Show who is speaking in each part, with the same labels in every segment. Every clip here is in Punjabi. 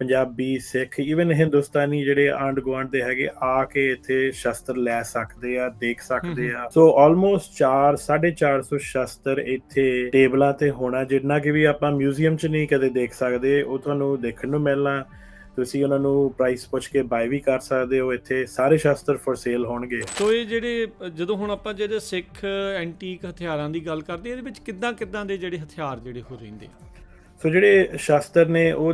Speaker 1: ਪੰਜਾਬੀ ਸਿੱਖ ਈਵਨ ਹਿੰਦੁਸਤਾਨੀ ਜਿਹੜੇ ਆਂਡ ਗੁਆਂਢ ਦੇ ਹੈਗੇ ਆ ਕੇ ਇੱਥੇ ਸ਼ਸਤਰ ਲੈ ਸਕਦੇ ਆ ਦੇਖ ਸਕਦੇ ਆ। ਸੋ ਆਲਮੋਸਟ 4 450 ਸ਼ਸਤਰ ਇੱਥੇ ਟੇਬਲਾਂ ਤੇ ਹੋਣਾ ਜਿੰਨਾ ਕਿ ਵੀ ਆਪਾਂ ਮਿਊਜ਼ੀਅਮ 'ਚ ਨਹੀਂ ਕਦੇ ਦੇਖ ਸਕਦੇ ਉਹ ਤੁਹਾਨੂੰ ਦੇਖਣ ਨੂੰ ਮਿਲਣਾ। ਤੁਸੀਂ ਉਹਨਾਂ ਨੂੰ ਪ੍ਰਾਈਸ ਪੁੱਛ ਕੇ ਬਾਈ ਵੀ ਕਰ ਸਕਦੇ ਹੋ ਇੱਥੇ ਸਾਰੇ ਸ਼ਸਤਰ ਫॉर ਸੇਲ ਹੋਣਗੇ।
Speaker 2: ਸੋ ਇਹ ਜਿਹੜੇ ਜਦੋਂ ਹੁਣ ਆਪਾਂ ਜਿਹੜੇ ਸਿੱਖ ਐਂਟੀਕ ਹਥਿਆਰਾਂ ਦੀ ਗੱਲ ਕਰਦੇ ਇਹਦੇ ਵਿੱਚ ਕਿੱਦਾਂ ਕਿੱਦਾਂ ਦੇ ਜਿਹੜੇ ਹਥਿਆਰ ਜਿਹੜੇ ਹੋ ਰਹਿੰਦੇ ਆ?
Speaker 1: ਸੋ ਜਿਹੜੇ ਸ਼ਸਤਰ ਨੇ ਉਹ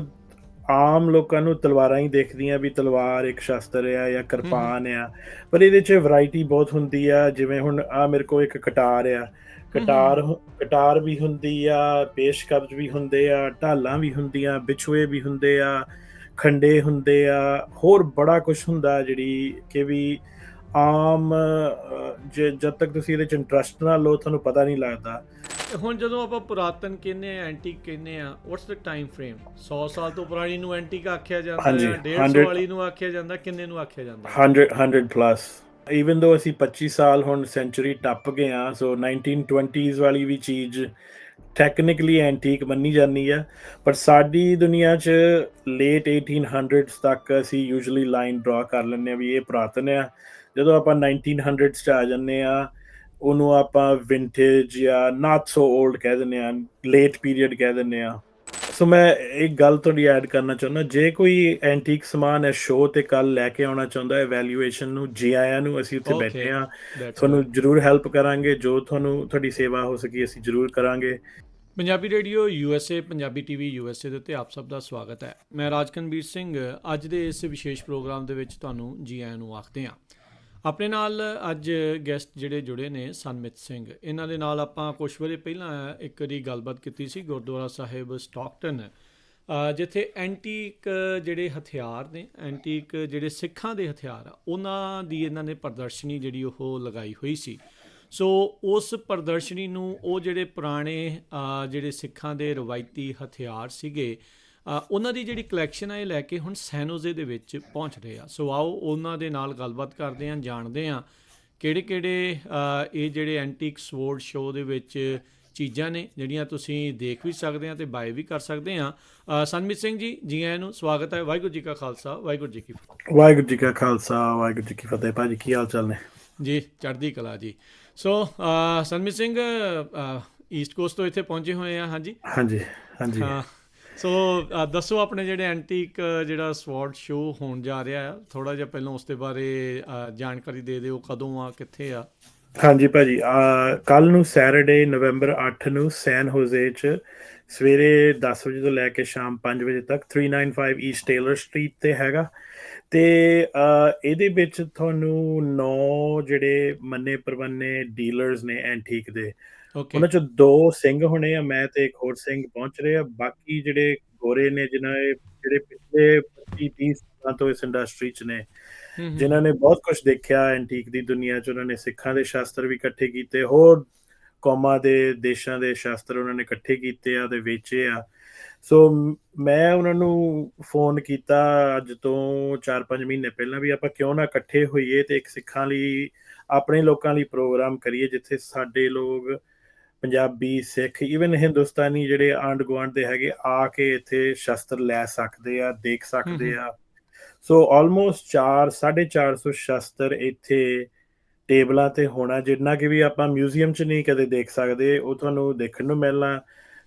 Speaker 1: ਆਮ ਲੋਕਾਂ ਨੂੰ ਤਲਵਾਰਾਂ ਹੀ ਦੇਖਦੀਆਂ ਵੀ ਤਲਵਾਰ ਇੱਕ ਸ਼ਸਤਰ ਆ ਜਾਂ ਕਿਰਪਾਨ ਆ। ਪਰ ਇਹਦੇ 'ਚ ਵੈਰਾਈਟੀ ਬਹੁਤ ਹੁੰਦੀ ਆ ਜਿਵੇਂ ਹੁਣ ਆ ਮੇਰੇ ਕੋਲ ਇੱਕ ਕਟਾਰ ਆ। ਕਟਾਰ ਕਟਾਰ ਵੀ ਹੁੰਦੀ ਆ ਪੇਸ਼ਕਬਜ਼ ਵੀ ਹੁੰਦੇ ਆ ਢਾਲਾਂ ਵੀ ਹੁੰਦੀਆਂ ਵਿਛੂਏ ਵੀ ਹੁੰਦੇ ਆ ਖੰਡੇ ਹੁੰਦੇ ਆ ਹੋਰ ਬੜਾ ਕੁਝ ਹੁੰਦਾ ਜਿਹੜੀ ਕਿ ਵੀ ਆਮ ਜਦ ਤੱਕ ਤੁਸੀਂ ਇਹਦੇ ਚ ਇੰਟਰਸਟ ਨਾ ਲਓ ਤੁਹਾਨੂੰ ਪਤਾ ਨਹੀਂ ਲੱਗਦਾ।
Speaker 2: ਹੁਣ ਜਦੋਂ ਆਪਾਂ ਪੁਰਾਤਨ ਕਹਿੰਦੇ ਆ ਐਂਟੀਕ ਕਹਿੰਦੇ ਆ ਵਾਟਸ ਦ ਟਾਈਮ ਫਰੇਮ 100 ਸਾਲ ਤੋਂ ਪੁਰਾਣੀ ਨੂੰ ਐਂਟੀਕ ਆਖਿਆ ਜਾਂਦਾ ਹੈ 150
Speaker 1: 100
Speaker 2: ਵਾਲੀ ਨੂੰ ਆਖਿਆ ਜਾਂਦਾ ਕਿੰਨੇ ਨੂੰ ਆਖਿਆ ਜਾਂਦਾ?
Speaker 1: 100 100 ਪਲੱਸ ਇਵਨ ਦੋ ਅਸੀਂ 25 ਸਾਲ ਹੁਣ ਸੈਂਚੁਰੀ ਟੱਪ ਗਏ ਆ ਸੋ 1920s ਵਾਲੀ ਵੀ ਚੀਜ਼ ਟੈਕਨੀਕਲੀ ਐਂਟੀਕ ਮੰਨੀ ਜਾਂਦੀ ਆ। ਪਰ ਸਾਡੀ ਦੁਨੀਆ 'ਚ ਲੇਟ 1800s ਤੱਕ ਅਸੀਂ ਯੂਜੂਅਲੀ ਲਾਈਨ ਡਰਾ ਕਰ ਲੈਂਦੇ ਆ ਵੀ ਇਹ ਪੁਰਾਤਨ ਆ। ਜਦੋਂ ਆਪਾਂ 1900s 'ਚ ਆ ਜੰਨੇ ਆ ਉਹਨੂੰ ਆਪਾਂ ਵਿੰਟੇਜ ਜਾਂ ਨਾਟ ਸੋ 올ਡ ਕਹਿ ਦਿੰਦੇ ਆ ਲੇਟ ਪੀਰੀਅਡ ਕਹਿ ਦਿੰਦੇ ਆ ਸੋ ਮੈਂ ਇੱਕ ਗੱਲ ਤੁਹਾਡੀ ਐਡ ਕਰਨਾ ਚਾਹੁੰਦਾ ਜੇ ਕੋਈ ਐਂਟੀਕ ਸਮਾਨ ਹੈ ਸ਼ੋਅ ਤੇ ਕੱਲ ਲੈ ਕੇ ਆਉਣਾ ਚਾਹੁੰਦਾ ਹੈ ਵੈਲਿਊਏਸ਼ਨ ਨੂੰ ਜੀ ਆਇਆਂ ਨੂੰ ਅਸੀਂ ਉੱਥੇ. ਬੈਠੇ ਆ ਤੁਹਾਨੂੰ ਜਰੂਰ ਹੈਲਪ ਕਰਾਂਗੇ ਜੋ ਤੁਹਾਨੂੰ ਤੁਹਾਡੀ ਸੇਵਾ ਹੋ ਸਕੀ ਅਸੀਂ ਜਰੂਰ ਕਰਾਂਗੇ।
Speaker 2: Punjabi radio USA Punjabi TV USA ਦੇ ਉੱਤੇ ਆਪ ਸਭ ਦਾ ਸਵਾਗਤ ਹੈ। ਮੈਂ ਰਾਜਕਨਵੀਰ ਸਿੰਘ ਅੱਜ ਦੇ ਇਸ ਵਿਸ਼ੇਸ਼ ਪ੍ਰੋਗਰਾਮ ਦੇ ਵਿੱਚ ਤੁਹਾਨੂੰ ਜੀ ਆਇਆਂ ਨੂੰ ਆਖਦੇ ਹਾਂ। ਆਪਣੇ ਨਾਲ ਅੱਜ ਗੈਸਟ ਜਿਹੜੇ ਜੁੜੇ ਨੇ ਸਨਮਿਤ ਸਿੰਘ। ਇਹਨਾਂ ਦੇ ਨਾਲ ਆਪਾਂ ਕੁਝ ਵੇਲੇ ਪਹਿਲਾਂ ਇੱਕ ਦੀ ਗੱਲਬਾਤ ਕੀਤੀ ਸੀ, ਗੁਰਦੁਆਰਾ ਸਾਹਿਬ ਸਟਾਕਟਨ ਜਿੱਥੇ ਐਂਟੀਕ ਜਿਹੜੇ ਹਥਿਆਰ ਨੇ ਐਂਟੀਕ ਜਿਹੜੇ ਸਿੱਖਾਂ ਦੇ ਹਥਿਆਰ ਆ, ਉਹਨਾਂ ਦੀ ਇਹਨਾਂ ਨੇ ਪ੍ਰਦਰਸ਼ਨੀ ਜਿਹੜੀ ਉਹ ਲਗਾਈ ਹੋਈ ਸੀ। ਸੋ ਉਸ ਪ੍ਰਦਰਸ਼ਨੀ ਨੂੰ ਉਹ ਜਿਹੜੇ ਪੁਰਾਣੇ ਜਿਹੜੇ ਸਿੱਖਾਂ ਦੇ ਰਵਾਇਤੀ ਹਥਿਆਰ ਸੀਗੇ ਉਹਨਾਂ ਦੀ ਜਿਹੜੀ ਕਲੈਕਸ਼ਨ ਹੈ ਇਹ ਲੈ ਕੇ ਹੁਣ ਸੈਨੋਜ਼ੇ ਦੇ ਵਿੱਚ ਪਹੁੰਚ ਰਹੇ ਆ। ਸੋ ਆਓ ਉਹਨਾਂ ਦੇ ਨਾਲ ਗੱਲਬਾਤ ਕਰਦੇ ਹਾਂ ਜਾਣਦੇ ਹਾਂ ਕਿਹੜੇ ਕਿਹੜੇ ਇਹ ਜਿਹੜੇ ਐਂਟੀਕ ਸਵੋਰਡ ਸ਼ੋਅ ਦੇ ਵਿੱਚ ਚੀਜ਼ਾਂ ਨੇ ਜਿਹੜੀਆਂ ਤੁਸੀਂ ਦੇਖ ਵੀ ਸਕਦੇ ਆ ਤੇ ਬਾਏ ਵੀ ਕਰ ਸਕਦੇ ਆ। ਅ, ਸਨਮੀਤ ਸਿੰਘ ਜੀ ਜੀ ਆਇਆਂ ਨੂੰ ਸਵਾਗਤ ਹੈ। ਵਾਹਿਗੁਰੂ ਜੀ ਕਾ ਖਾਲਸਾ ਵਾਹਿਗੁਰੂ ਜੀ ਕੀ ਫਤਿਹ।
Speaker 1: ਵਾਹਿਗੁਰੂ ਜੀ ਕਾ ਖਾਲਸਾ ਵਾਹਿਗੁਰੂ ਜੀ ਕੀ ਫਤਿਹ। ਭਾਜੀ ਕੀ ਹਾਲ ਚਾਲ ਨੇ?
Speaker 2: ਜੀ ਚੜ੍ਹਦੀ ਕਲਾ ਜੀ। So uh, Sanmeet Singh east coast ਤੋਂ ਇੱਥੇ ਪਹੁੰਚੇ ਹੋਏ ਆ ਹਾਂਜੀ?
Speaker 1: ਹਾਂਜੀ ਹਾਂਜੀ।
Speaker 2: ਸੋ ਦੱਸੋ ਆਪਣੇ ਜਿਹੜੇ ਐਂਟੀਕ ਜਿਹੜਾ ਸਵਾਰਡ ਸ਼ੋਅ ਹੋਣ ਜਾ ਰਿਹਾ ਹੈ ਥੋੜਾ ਜਿਹਾ ਪਹਿਲਾਂ ਉਸ ਦੇ ਬਾਰੇ ਜਾਣਕਾਰੀ ਦੇ ਦਿਓ, ਕਦੋਂ ਆ, ਕਿੱਥੇ ਆ?
Speaker 1: ਹਾਂਜੀ ਭਾਜੀ ਕੱਲ ਨੂੰ ਸੈਟਰਡੇ ਨਵੰਬਰ 8 ਨੂੰ ਸੈਨ ਹੋਜ਼ੇ ਚ ਸਵੇਰੇ 10 ਵਜੇ ਤੋਂ ਲੈ ਕੇ ਸ਼ਾਮ 5 ਵਜੇ ਤੱਕ 395 ਈਸਟ ਟੇਲਰ ਸਟਰੀਟ ਤੇ ਹੈਗਾ। ਤੇ ਇਹਦੇ ਵਿੱਚ ਤੁਹਾਨੂੰ ਨੌ ਜਿਹੜੇ ਮੰਨੇ ਪਰਵੰਨੇ ਡੀਲਰਸ ਨੇ ਐਂਟੀਕ ਦੇ ਉਹਨਾਂ ਚ ਦੋ ਸਿੰਘ ਹੋਣੇ ਆ ਮੈਂ ਤੇ ਇੱਕ ਹੋਰ ਸਿੰਘ ਪਹੁੰਚ ਰਹੇ ਆ। ਬਾਕੀ ਜਿਹੜੇ ਗੋਰੇ ਨੇ ਜਿਨ੍ਹਾਂ ਇਹ ਜਿਹੜੇ ਪਿਛਲੇ 25 30 ਸਾਲਾਂ ਤੋਂ ਇਸ ਇੰਡਸਟਰੀ ਚ ਨੇ ਜਿਨ੍ਹਾਂ ਨੇ ਬਹੁਤ ਕੁਝ ਦੇਖਿਆ ਐਂਟੀਕ ਦੀ ਦੁਨੀਆ 'ਚ ਉਹਨਾਂ ਨੇ ਸਿੱਖਾਂ ਦੇ ਸ਼ਾਸਤਰ ਵੀ ਇਕੱਠੇ ਕੀਤੇ ਹੋਰ ਕੌਮਾਂ ਦੇ ਦੇਸ਼ਾਂ ਦੇ ਸ਼ਾਸਤਰ ਉਹਨਾਂ ਨੇ ਇਕੱਠੇ ਕੀਤੇ ਆ ਤੇ ਵੇਚੇ ਆ। ਸੋ ਮੈਂ ਉਹਨਾਂ ਨੂੰ ਫੋਨ ਕੀਤਾ ਅੱਜ ਤੋਂ 4-5 ਮਹੀਨੇ ਪਹਿਲਾਂ ਵੀ ਆਪਾਂ ਕਿਉਂ ਨਾ ਇਕੱਠੇ ਹੋਈਏ ਤੇ ਇੱਕ ਸਿੱਖਾਂ ਲਈ ਆਪਣੇ ਲੋਕਾਂ ਲਈ ਪ੍ਰੋਗਰਾਮ ਕਰੀਏ ਜਿੱਥੇ ਸਾਡੇ ਲੋਕ ਪੰਜਾਬੀ ਸਿੱਖ ਈਵਨ ਹਿੰਦੁਸਤਾਨੀ ਜਿਹੜੇ ਆਂਡ ਗੁਆਂਢ ਦੇ ਹੈਗੇ ਆ ਕੇ ਇੱਥੇ ਸ਼ਸਤਰ ਲੈ ਸਕਦੇ ਆ ਦੇਖ ਸਕਦੇ ਆ। ਸੋ ਆਲਮੋਸਟ 4 450 ਸ਼ਸਤਰ ਇੱਥੇ ਟੇਬਲਾਂ ਤੇ ਹੋਣਾ ਜਿੰਨਾ ਕਿ ਵੀ ਆਪਾਂ ਮਿਊਜ਼ੀਅਮ 'ਚ ਨਹੀਂ ਕਦੇ ਦੇਖ ਸਕਦੇ ਉਹ ਤੁਹਾਨੂੰ ਦੇਖਣ ਨੂੰ ਮਿਲਣਾ।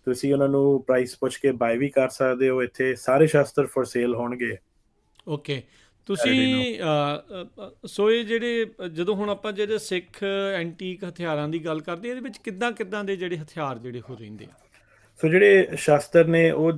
Speaker 1: ਤੁਸੀਂ ਉਹਨਾਂ ਨੂੰ ਪ੍ਰਾਈਸ ਪੁੱਛ ਕੇ ਬਾਈ ਵੀ ਕਰ ਸਕਦੇ ਹੋ ਇੱਥੇ ਸਾਰੇ ਸ਼ਸਤਰ ਫॉर ਸੇਲ ਹੋਣਗੇ।
Speaker 2: ਓਕੇ ਤੁਸੀਂ ਸੋ ਇਹ ਜਿਹੜੇ ਜਦੋਂ ਹੁਣ ਆਪਾਂ ਜਿਹੜੇ ਸਿੱਖ ਐਂਟੀਕ ਹਥਿਆਰਾਂ ਦੀ ਗੱਲ ਕਰਦੇ ਇਹਦੇ ਵਿੱਚ ਕਿੱਦਾਂ ਕਿੱਦਾਂ ਦੇ ਜਿਹੜੇ ਹਥਿਆਰ ਜਿਹੜੇ ਹੋ ਰਹਿੰਦੇ ਆ?
Speaker 1: ਸੋ ਜਿਹੜੇ ਸ਼ਸਤਰ ਨੇ ਉਹ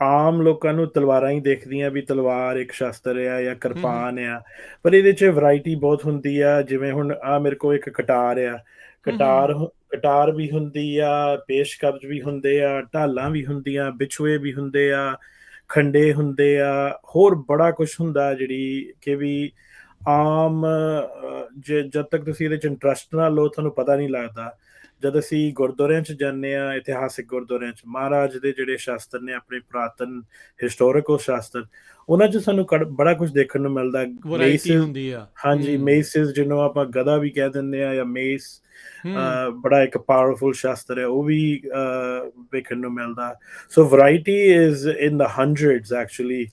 Speaker 1: ਆਮ ਲੋਕਾਂ ਨੂੰ ਤਲਵਾਰਾਂ ਹੀ ਦੇਖਦੀਆਂ ਵੀ ਤਲਵਾਰ ਇੱਕ ਸ਼ਸਤਰ ਆ ਜਾਂ ਕਿਰਪਾਨ ਆ। ਪਰ ਇਹਦੇ 'ਚ ਵੈਰਾਈਟੀ ਬਹੁਤ ਹੁੰਦੀ ਆ ਜਿਵੇਂ ਹੁਣ ਆ ਮੇਰੇ ਕੋਲ ਇੱਕ ਕਟਾਰ ਆ। ਕਟਾਰ ਕਟਾਰ ਵੀ ਹੁੰਦੀ ਆ ਪੇਸ਼ਕਬਜ਼ ਵੀ ਹੁੰਦੇ ਆ ਢਾਲਾਂ ਵੀ ਹੁੰਦੀਆਂ ਵਿਛੂਏ ਵੀ ਹੁੰਦੇ ਆ। ਖੰਡੇ ਹੁੰਦੇ ਆ, ਹੋਰ ਬੜਾ ਕੁਝ ਹੁੰਦਾ ਜਿਹੜੀ ਕਿ ਵੀ ਆਮ ਜਦ ਤੱਕ ਤੁਸੀਂ ਇਹਦੇ ਚ ਇੰਟਰਸਟ ਨਾ ਲਓ, ਤੁਹਾਨੂੰ ਪਤਾ ਨਹੀਂ ਲੱਗਦਾ। ਜਦ ਅਸੀਂ ਗੁਰਦੁਆਰਿਆਂ 'ਚ ਜਾਂਦੇ ਆ ਇਤਿਹਾਸਿਕ ਗੁਰਦੁਆਰਿਆਂ 'ਚ ਮਹਾਰਾਜ ਦੇ ਜਿਹੜੇ ਸ਼ਾਸਤਰ ਨੇ ਆਪਣੇ ਪੁਰਾਤਨ ਹਿਸਟੋਰੀਕਲ ਸ਼ਾਸਤਰ ਉਹਨਾਂ 'ਚ ਸਾਨੂੰ ਬੜਾ ਕੁਝ ਦੇਖਣ ਨੂੰ ਮਿਲਦਾ Maces-
Speaker 2: ਹੁੰਦੀ ਆ।
Speaker 1: ਹਾਂਜੀ। ਮੇਸਿਸ ਜਿਹਨੂੰ ਆਪਾਂ ਗਦਾ ਵੀ ਕਹਿ ਦਿੰਦੇ ਆ ਜਾਂ ਮੇਸ ਬੜਾ ਇੱਕ ਪਾਵਰਫੁਲ ਸ਼ਾਸਤਰ ਹੈ ਉਹ ਵੀ ਵੇਖਣ ਨੂੰ ਮਿਲਦਾ so variety is in the hundreds actually.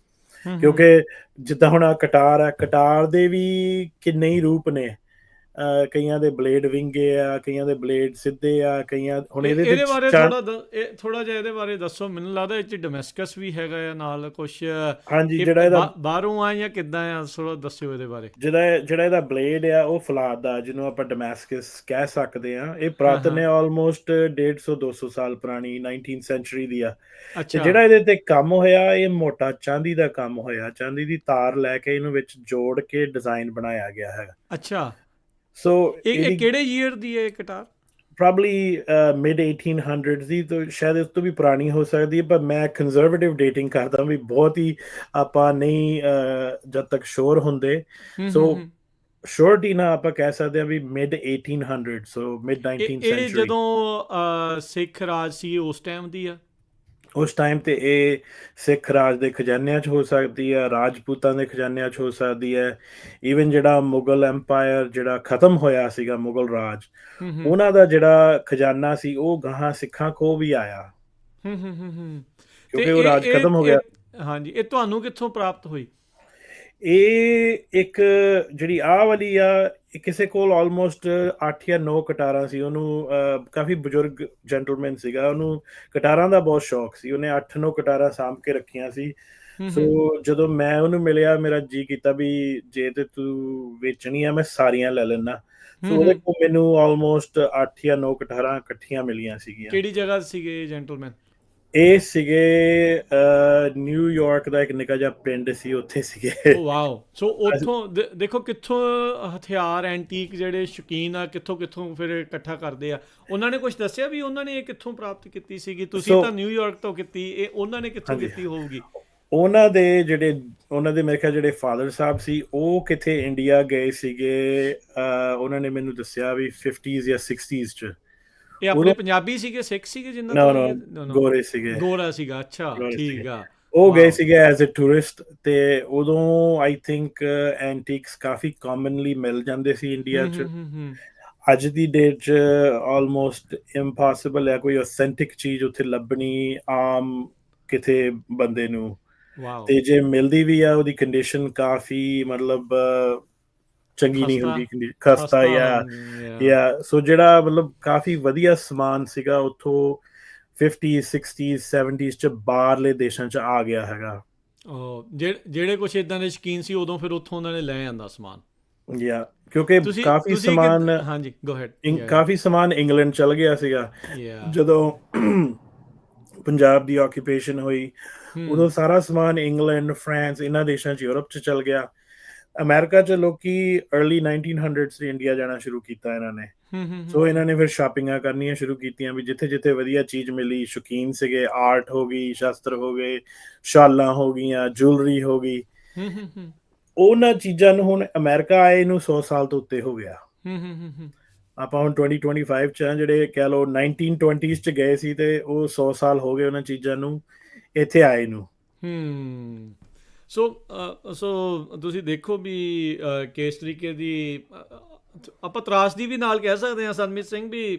Speaker 1: ਕਿਉਂਕਿ ਜਿੱਦਾਂ ਹੁਣ ਆ ਕਟਾਰ ਆ ਕਟਾਰ ਦੇ ਵੀ ਕਿੰਨੇ ਹੀ ਰੂਪ ਨੇ। ਕਈਆਂ ਦੇ ਬਲੇਡ ਵਿੰਗੇ ਆ ਕਈਆਂ ਦੇ ਬਲੇਡ ਸਿੱਧੇ ਆ ਕਈਆਂ ਹੁਣ
Speaker 2: ਇਹ-
Speaker 1: ਇਹਦੇ
Speaker 2: ਇਹਦੇ ਬਾਰੇ ਥੋੜਾ ਇਹ ਥੋੜਾ ਜਿਹਾ ਇਹਦੇ ਬਾਰੇ ਦੱਸੋ ਮੈਨੂੰ ਲੱਗਦਾ ਇਹ ਚ ਡੋਮੈਸਟਿਕਸ ਵੀ ਹੈਗਾ ਆ ਨਾਲ ਕੁਝ
Speaker 1: ਹਾਂਜੀ ਜਿਹੜਾ ਇਹਦਾ
Speaker 2: ਬਾਹਰੋਂ ਆ ਜਾਂ ਕਿੱਦਾਂ ਆ ਥੋੜਾ ਦੱਸਿਓ ਇਹਦੇ ਬਾਰੇ।
Speaker 1: ਜਿਹੜਾ ਜਿਹੜਾ ਇਹਦਾ ਬਲੇਡ ਆ ਉਹ ਫਲਾਦ ਦਾ ਜਿਹਨੂੰ ਆਪਾਂ ਡਮੈਸਕਸ ਕਹਿ ਸਕਦੇ ਆ। ਇਹ ਪੁਰਾਤਨ ਹੈ ਆਲਮੋਸਟ 150 200 ਸਾਲ ਪੁਰਾਣੀ 19th ਸੈਂਚੁਰੀ ਦੀ ਆ।
Speaker 2: ਅੱਛਾ।
Speaker 1: ਜਿਹੜਾ ਇਹਦੇ ਤੇ ਕੰਮ ਹੋਇਆ ਇਹ ਮੋਟਾ ਚਾਂਦੀ ਦਾ ਕੰਮ ਹੋਇਆ। ਚਾਂਦੀ ਦੀ ਤਾਰ ਲੈ ਕੇ ਇਹਨੂੰ ਵਿੱਚ ਜੋੜ ਕੇ ਡਿਜ਼ਾਈਨ ਬਣਾਇਆ ਗਿਆ ਹੈਗਾ।
Speaker 2: ਅੱਛਾ।
Speaker 1: ਸੋ
Speaker 2: ਇਹ ਇਹ ਕਿਹੜੇ ਈਅਰ ਦੀ ਹੈ ਇਹ ਕਟਾਰ
Speaker 1: ਪ੍ਰੋਬਬਲੀ ਮਿਡ 1800s ਦੀ ਤਾਂ ਸ਼ਾਇਦ ਇਸ ਤੋਂ ਵੀ ਪੁਰਾਣੀ ਹੋ ਸਕਦੀ ਹੈ ਪਰ ਮੈਂ ਕੰਜ਼ਰਵੇਟਿਵ ਡੇਟਿੰਗ ਕਰਦਾ ਵੀ ਬਹੁਤ ਹੀ ਆਪਾਂ ਨਹੀਂ ਜਦ ਤੱਕ ਸ਼ੋਰ ਹੁੰਦੇ।
Speaker 2: ਹੂੰ।
Speaker 1: ਸ਼ੋਰਟੀ ਨਾ ਆਪਾਂ ਕਹਿ ਸਕਦੇ ਹਾਂ ਵੀ ਮਿਡ 1800 ਸੋ ਮਿਡ
Speaker 2: ਇਹ
Speaker 1: 19th
Speaker 2: ਇਹ
Speaker 1: ਸੈਂਚੁਰੀ
Speaker 2: ਜਦੋਂ ਅਹ, ਸਿੱਖ ਰਾਜ ਸੀ ਉਸ ਟਾਈਮ ਦੀ ਆ?
Speaker 1: ਉਸ ਟਾਈਮ ਤੇ ਇਹ ਸਿੱਖ ਰਾਜ ਦੇ ਖਜ਼ਾਨਿਆਂ 'ਚ ਹੋ ਸਕਦੀ ਹੈ ਰਾਜਪੂਤਾਂ ਦੇ ਖਜ਼ਾਨਿਆਂ 'ਚ ਹੋ ਸਕਦੀ ਹੈ। ਈਵਨ ਜਿਹੜਾ ਮੁਗਲ ਐਮਪਾਇਰ ਜਿਹੜਾ ਖਤਮ ਹੋਇਆ ਸੀਗਾ ਮੁਗਲ ਰਾਜ ਉਹਨਾਂ ਦਾ ਜਿਹੜਾ ਖਜ਼ਾਨਾ ਸੀ ਉਹ ਗਾਹਾਂ ਸਿੱਖਾਂ ਕੋ ਵੀ ਆਇਆ।
Speaker 2: ਹੂੰ, ਹੂੰ, ਹੂੰ, ਹੂੰ। ਤੇ
Speaker 1: ਕਿਉਂਕਿ ਉਹ ਰਾਜ ਖਤਮ ਹੋ ਗਿਆ।
Speaker 2: ਹਾਂਜੀ ਇਹ ਤੁਹਾਨੂੰ ਕਿੱਥੋਂ ਪ੍ਰਾਪਤ ਹੋਈ?
Speaker 1: ਇਹ ਇੱਕ ਜਿਹੜੀ ਆਹ ਵਾਲੀ ਆ ਕਿਸੇ ਕੋਲ ਆਲਮੋਸਟ 8 ਜਾਂ 9 ਕਟਾਰਾਂ ਸੀ। ਉਹਨੂੰ ਕਾਫੀ ਬਜ਼ੁਰਗ ਜੈਂਟਲਮੈਨ ਸੀਗਾ। ਉਹਨੂੰ ਕਟਾਰਾਂ ਦਾ ਬਹੁਤ ਸ਼ੌਕ ਸੀ। ਉਹਨੇ 8-9 ਕਟਾਰਾਂ ਸਾਂਭ ਕੇ ਰੱਖੀਆਂ ਸੀ। ਸੋ। ਜਦੋਂ ਮੈਂ ਉਹਨੂੰ ਮਿਲਿਆ ਮੇਰਾ ਜੀ ਕੀਤਾ ਵੀ ਜੇ ਤੇ ਤੂੰ ਵੇਚਣੀ ਆ ਮੈਂ ਸਾਰੀਆਂ ਲੈ ਲੈਣਾ ਸੋ ਉਹਦੇ। ਕੋਲ ਮੈਨੂੰ ਆਲਮੋਸਟ 8 ਜਾਂ 9 ਕਟਾਰਾਂ ਇਕੱਠੀਆਂ ਮਿਲੀਆਂ ਸੀਗੀਆਂ।
Speaker 2: ਕਿਹੜੀ ਜਗ੍ਹਾ ਸੀਗੇ ਜੈਂਟਲਮੈਨ
Speaker 1: ਇਹ ਸੀਗੇ ਨਿਊਯਾਰਕ ਦਾ ਇੱਕ ਨਿੱਕਾ ਜਿਹਾ ਪਿੰਡ ਸੀ ਉੱਥੇ ਸੀਗੇ।
Speaker 2: ਓ ਵਾਓ। ਸੋ ਉੱਥੋਂ ਦੇਖੋ ਕਿੱਥੋਂ ਹਥਿਆਰ ਐਂਟੀਕ ਜਿਹੜੇ ਸ਼ੌਕੀਨ ਆ ਕਿੱਥੋਂ ਕਿੱਥੋਂ ਫਿਰ ਇਕੱਠਾ ਕਰਦੇ ਆ। ਉਹਨਾਂ ਨੇ ਕੁਝ ਦੱਸਿਆ ਵੀ ਉਹਨਾਂ ਨੇ ਇਹ ਕਿੱਥੋਂ ਪ੍ਰਾਪਤ ਕੀਤੀ ਸੀਗੀ? ਤੁਸੀਂ ਤਾਂ ਨਿਊਯਾਰਕ ਤੋਂ ਕੀਤੀ ਇਹ ਉਹਨਾਂ ਨੇ ਕਿੱਥੋਂ। ਕੀਤੀ ਹੋਊਗੀ?
Speaker 1: ਉਹਨਾਂ ਦੇ ਜਿਹੜੇ ਉਹਨਾਂ ਦੇ ਮੇਰੇ ਖਿਆਲ ਜਿਹੜੇ ਫਾਦਰ ਸਾਹਿਬ ਸੀ ਉਹ ਕਿਥੇ ਇੰਡੀਆ ਗਏ ਸੀਗੇ? ਉਹਨਾਂ ਨੇ ਮੈਨੂੰ ਦੱਸਿਆ ਵੀ 50s ਜਾਂ 60s ਚ।
Speaker 2: ਇਹ ਆਪਣੇ ਪੰਜਾਬੀ ਸੀਗੇ ਸਿੱਖ ਸੀਗੇ ਜਿੰਨਾ
Speaker 1: ਨੋ
Speaker 2: ਤੋਂ
Speaker 1: ਗੋਰੇ ਸੀਗੇ।
Speaker 2: ਗੋਰਾ ਸੀਗਾ ਅੱਛਾ ਠੀਕ। ਆ।
Speaker 1: ਉਹ ਗਏ. ਸੀਗੇ ਐਜ਼ ਅ ਟੂਰਿਸਟ ਤੇ ਉਦੋਂ ਆਈ ਥਿੰਕ ਐਂਟੀਕਸ ਕਾਫੀ ਕਾਮਨਲੀ ਮਿਲ ਜਾਂਦੇ ਸੀ ਇੰਡੀਆ ਚ। ਅੱਜ ਦੀ ਡੇਟ ਚ ਆਲਮੋਸਟ ਇੰਪੋਸੀਬਲ ਹੈ ਕੋਈ ਅਥੈਂਟਿਕ ਚੀਜ਼ ਉੱਥੇ ਲੱਭਣੀ ਆਮ ਕਿਥੇ ਬੰਦੇ ਨੂੰ।
Speaker 2: ਵਾਓ
Speaker 1: ਤੇ ਜੇ ਮਿਲਦੀ ਵੀ ਆ ਉਹਦੀ ਕੰਡੀਸ਼ਨ ਕਾਫੀ ਮਤਲਬ ਚੰਗੀ ਨਹੀਂ ਹੁੰਦੀ condition, ਖਸਤਾ ਜਾਂ। ਜਾਂ ਸੋ ਜਿਹੜਾ ਮਤਲਬ ਕਾਫੀ ਵਧੀਆ ਸਮਾਨ ਸੀਗਾ ਉੱਥੋਂ 50s 60s 70s ਚ ਬਾਹਰਲੇ ਦੇਸ਼ਾਂ ਚ ਆ ਗਿਆ ਹੈਗਾ।
Speaker 2: ਉਹ ਜਿਹੜੇ ਕੁਝ ਇਦਾਂ ਦੇ ਸ਼ਕੀਨ ਸੀ ਉਦੋਂ ਫਿਰ ਉੱਥੋਂ ਉਹਨਾਂ ਨੇ ਲੈ ਆਂਦਾ ਸਮਾਨ।
Speaker 1: ਜਾਂ ਕਿਉਂਕਿ ਕਾਫੀ ਸਮਾਨ
Speaker 2: ਹਾਂਜੀ ਗੋ ਹੈਡ
Speaker 1: ਕਾਫੀ ਸਮਾਨ ਇੰਗਲੈਂਡ ਚਲ ਗਿਆ ਸੀਗਾ।
Speaker 2: ਯਾ
Speaker 1: ਜਦੋਂ ਪੰਜਾਬ ਦੀ ਆਕੂਪੇਸ਼ਨ ਹੋਈ ਉਦੋਂ ਸਾਰਾ ਸਮਾਨ ਇੰਗਲੈਂਡ ਫਰਾਂਸ ਇਹਨਾਂ ਦੇਸ਼ਾਂ ਚ ਯੂਰਪ ਚ ਚਲ ਗਿਆ। ਅਮਰੀਕਾ ਚ ਲੋਕੀ अर्ਲੀ 1900s ਚ ਇੰਡੀਆ ਜਾਣਾ ਸ਼ੁਰੂ ਕੀਤਾ ਇਹਨਾਂ ਨੇ। ਸੋ ਇਹਨਾਂ ਨੇ ਫਿਰ ਸ਼ਾਪਿੰਗਾਂ ਕਰਨੀਆਂ ਸ਼ੁਰੂ ਕੀਤੀਆਂ ਵੀ ਜਿੱਥੇ ਜਿੱਥੇ ਵਧੀਆ ਚੀਜ਼ ਮਿਲੀ ਸ਼ੌਕੀਨ ਸੀਗੇ ਆਰਟ ਹੋ ਗਈ ਸ਼ਾਸਤਰ ਹੋ ਗਏ ਸ਼ਾਲਾਂ ਹੋ ਗਈਆਂ ਜੁਐਲਰੀ ਹੋ ਗਈ। ਉਹਨਾਂ ਚੀਜ਼ਾਂ ਨੂੰ ਹੁਣ ਅਮਰੀਕਾ ਆਏ ਨੂੰ 100 ਸਾਲ ਤੋਂ ਉੱਤੇ ਹੋ ਗਿਆ। ਆਪਾਂ ਹੁਣ 2025 ਚ ਜਿਹੜੇ ਕਹਿ ਲਓ 1920s ਚ ਗਏ ਸੀ ਤੇ ਉਹ 100 ਸਾਲ ਹੋ ਗਏ ਉਹਨਾਂ ਚੀਜ਼ਾਂ ਨੂੰ ਇੱਥੇ ਆਏ ਨੂੰ।
Speaker 2: ਹਮ ਸੋ ਸੋ ਤੁਸੀਂ ਦੇਖੋ ਵੀ ਅ, ਕਿਸ ਤਰੀਕੇ ਦੀ ਆਪਾਂ ਤਰਾਸਦੀ ਵੀ ਨਾਲ ਕਹਿ ਸਕਦੇ ਹਾਂ ਸੰਮਿਤ ਸਿੰਘ ਵੀ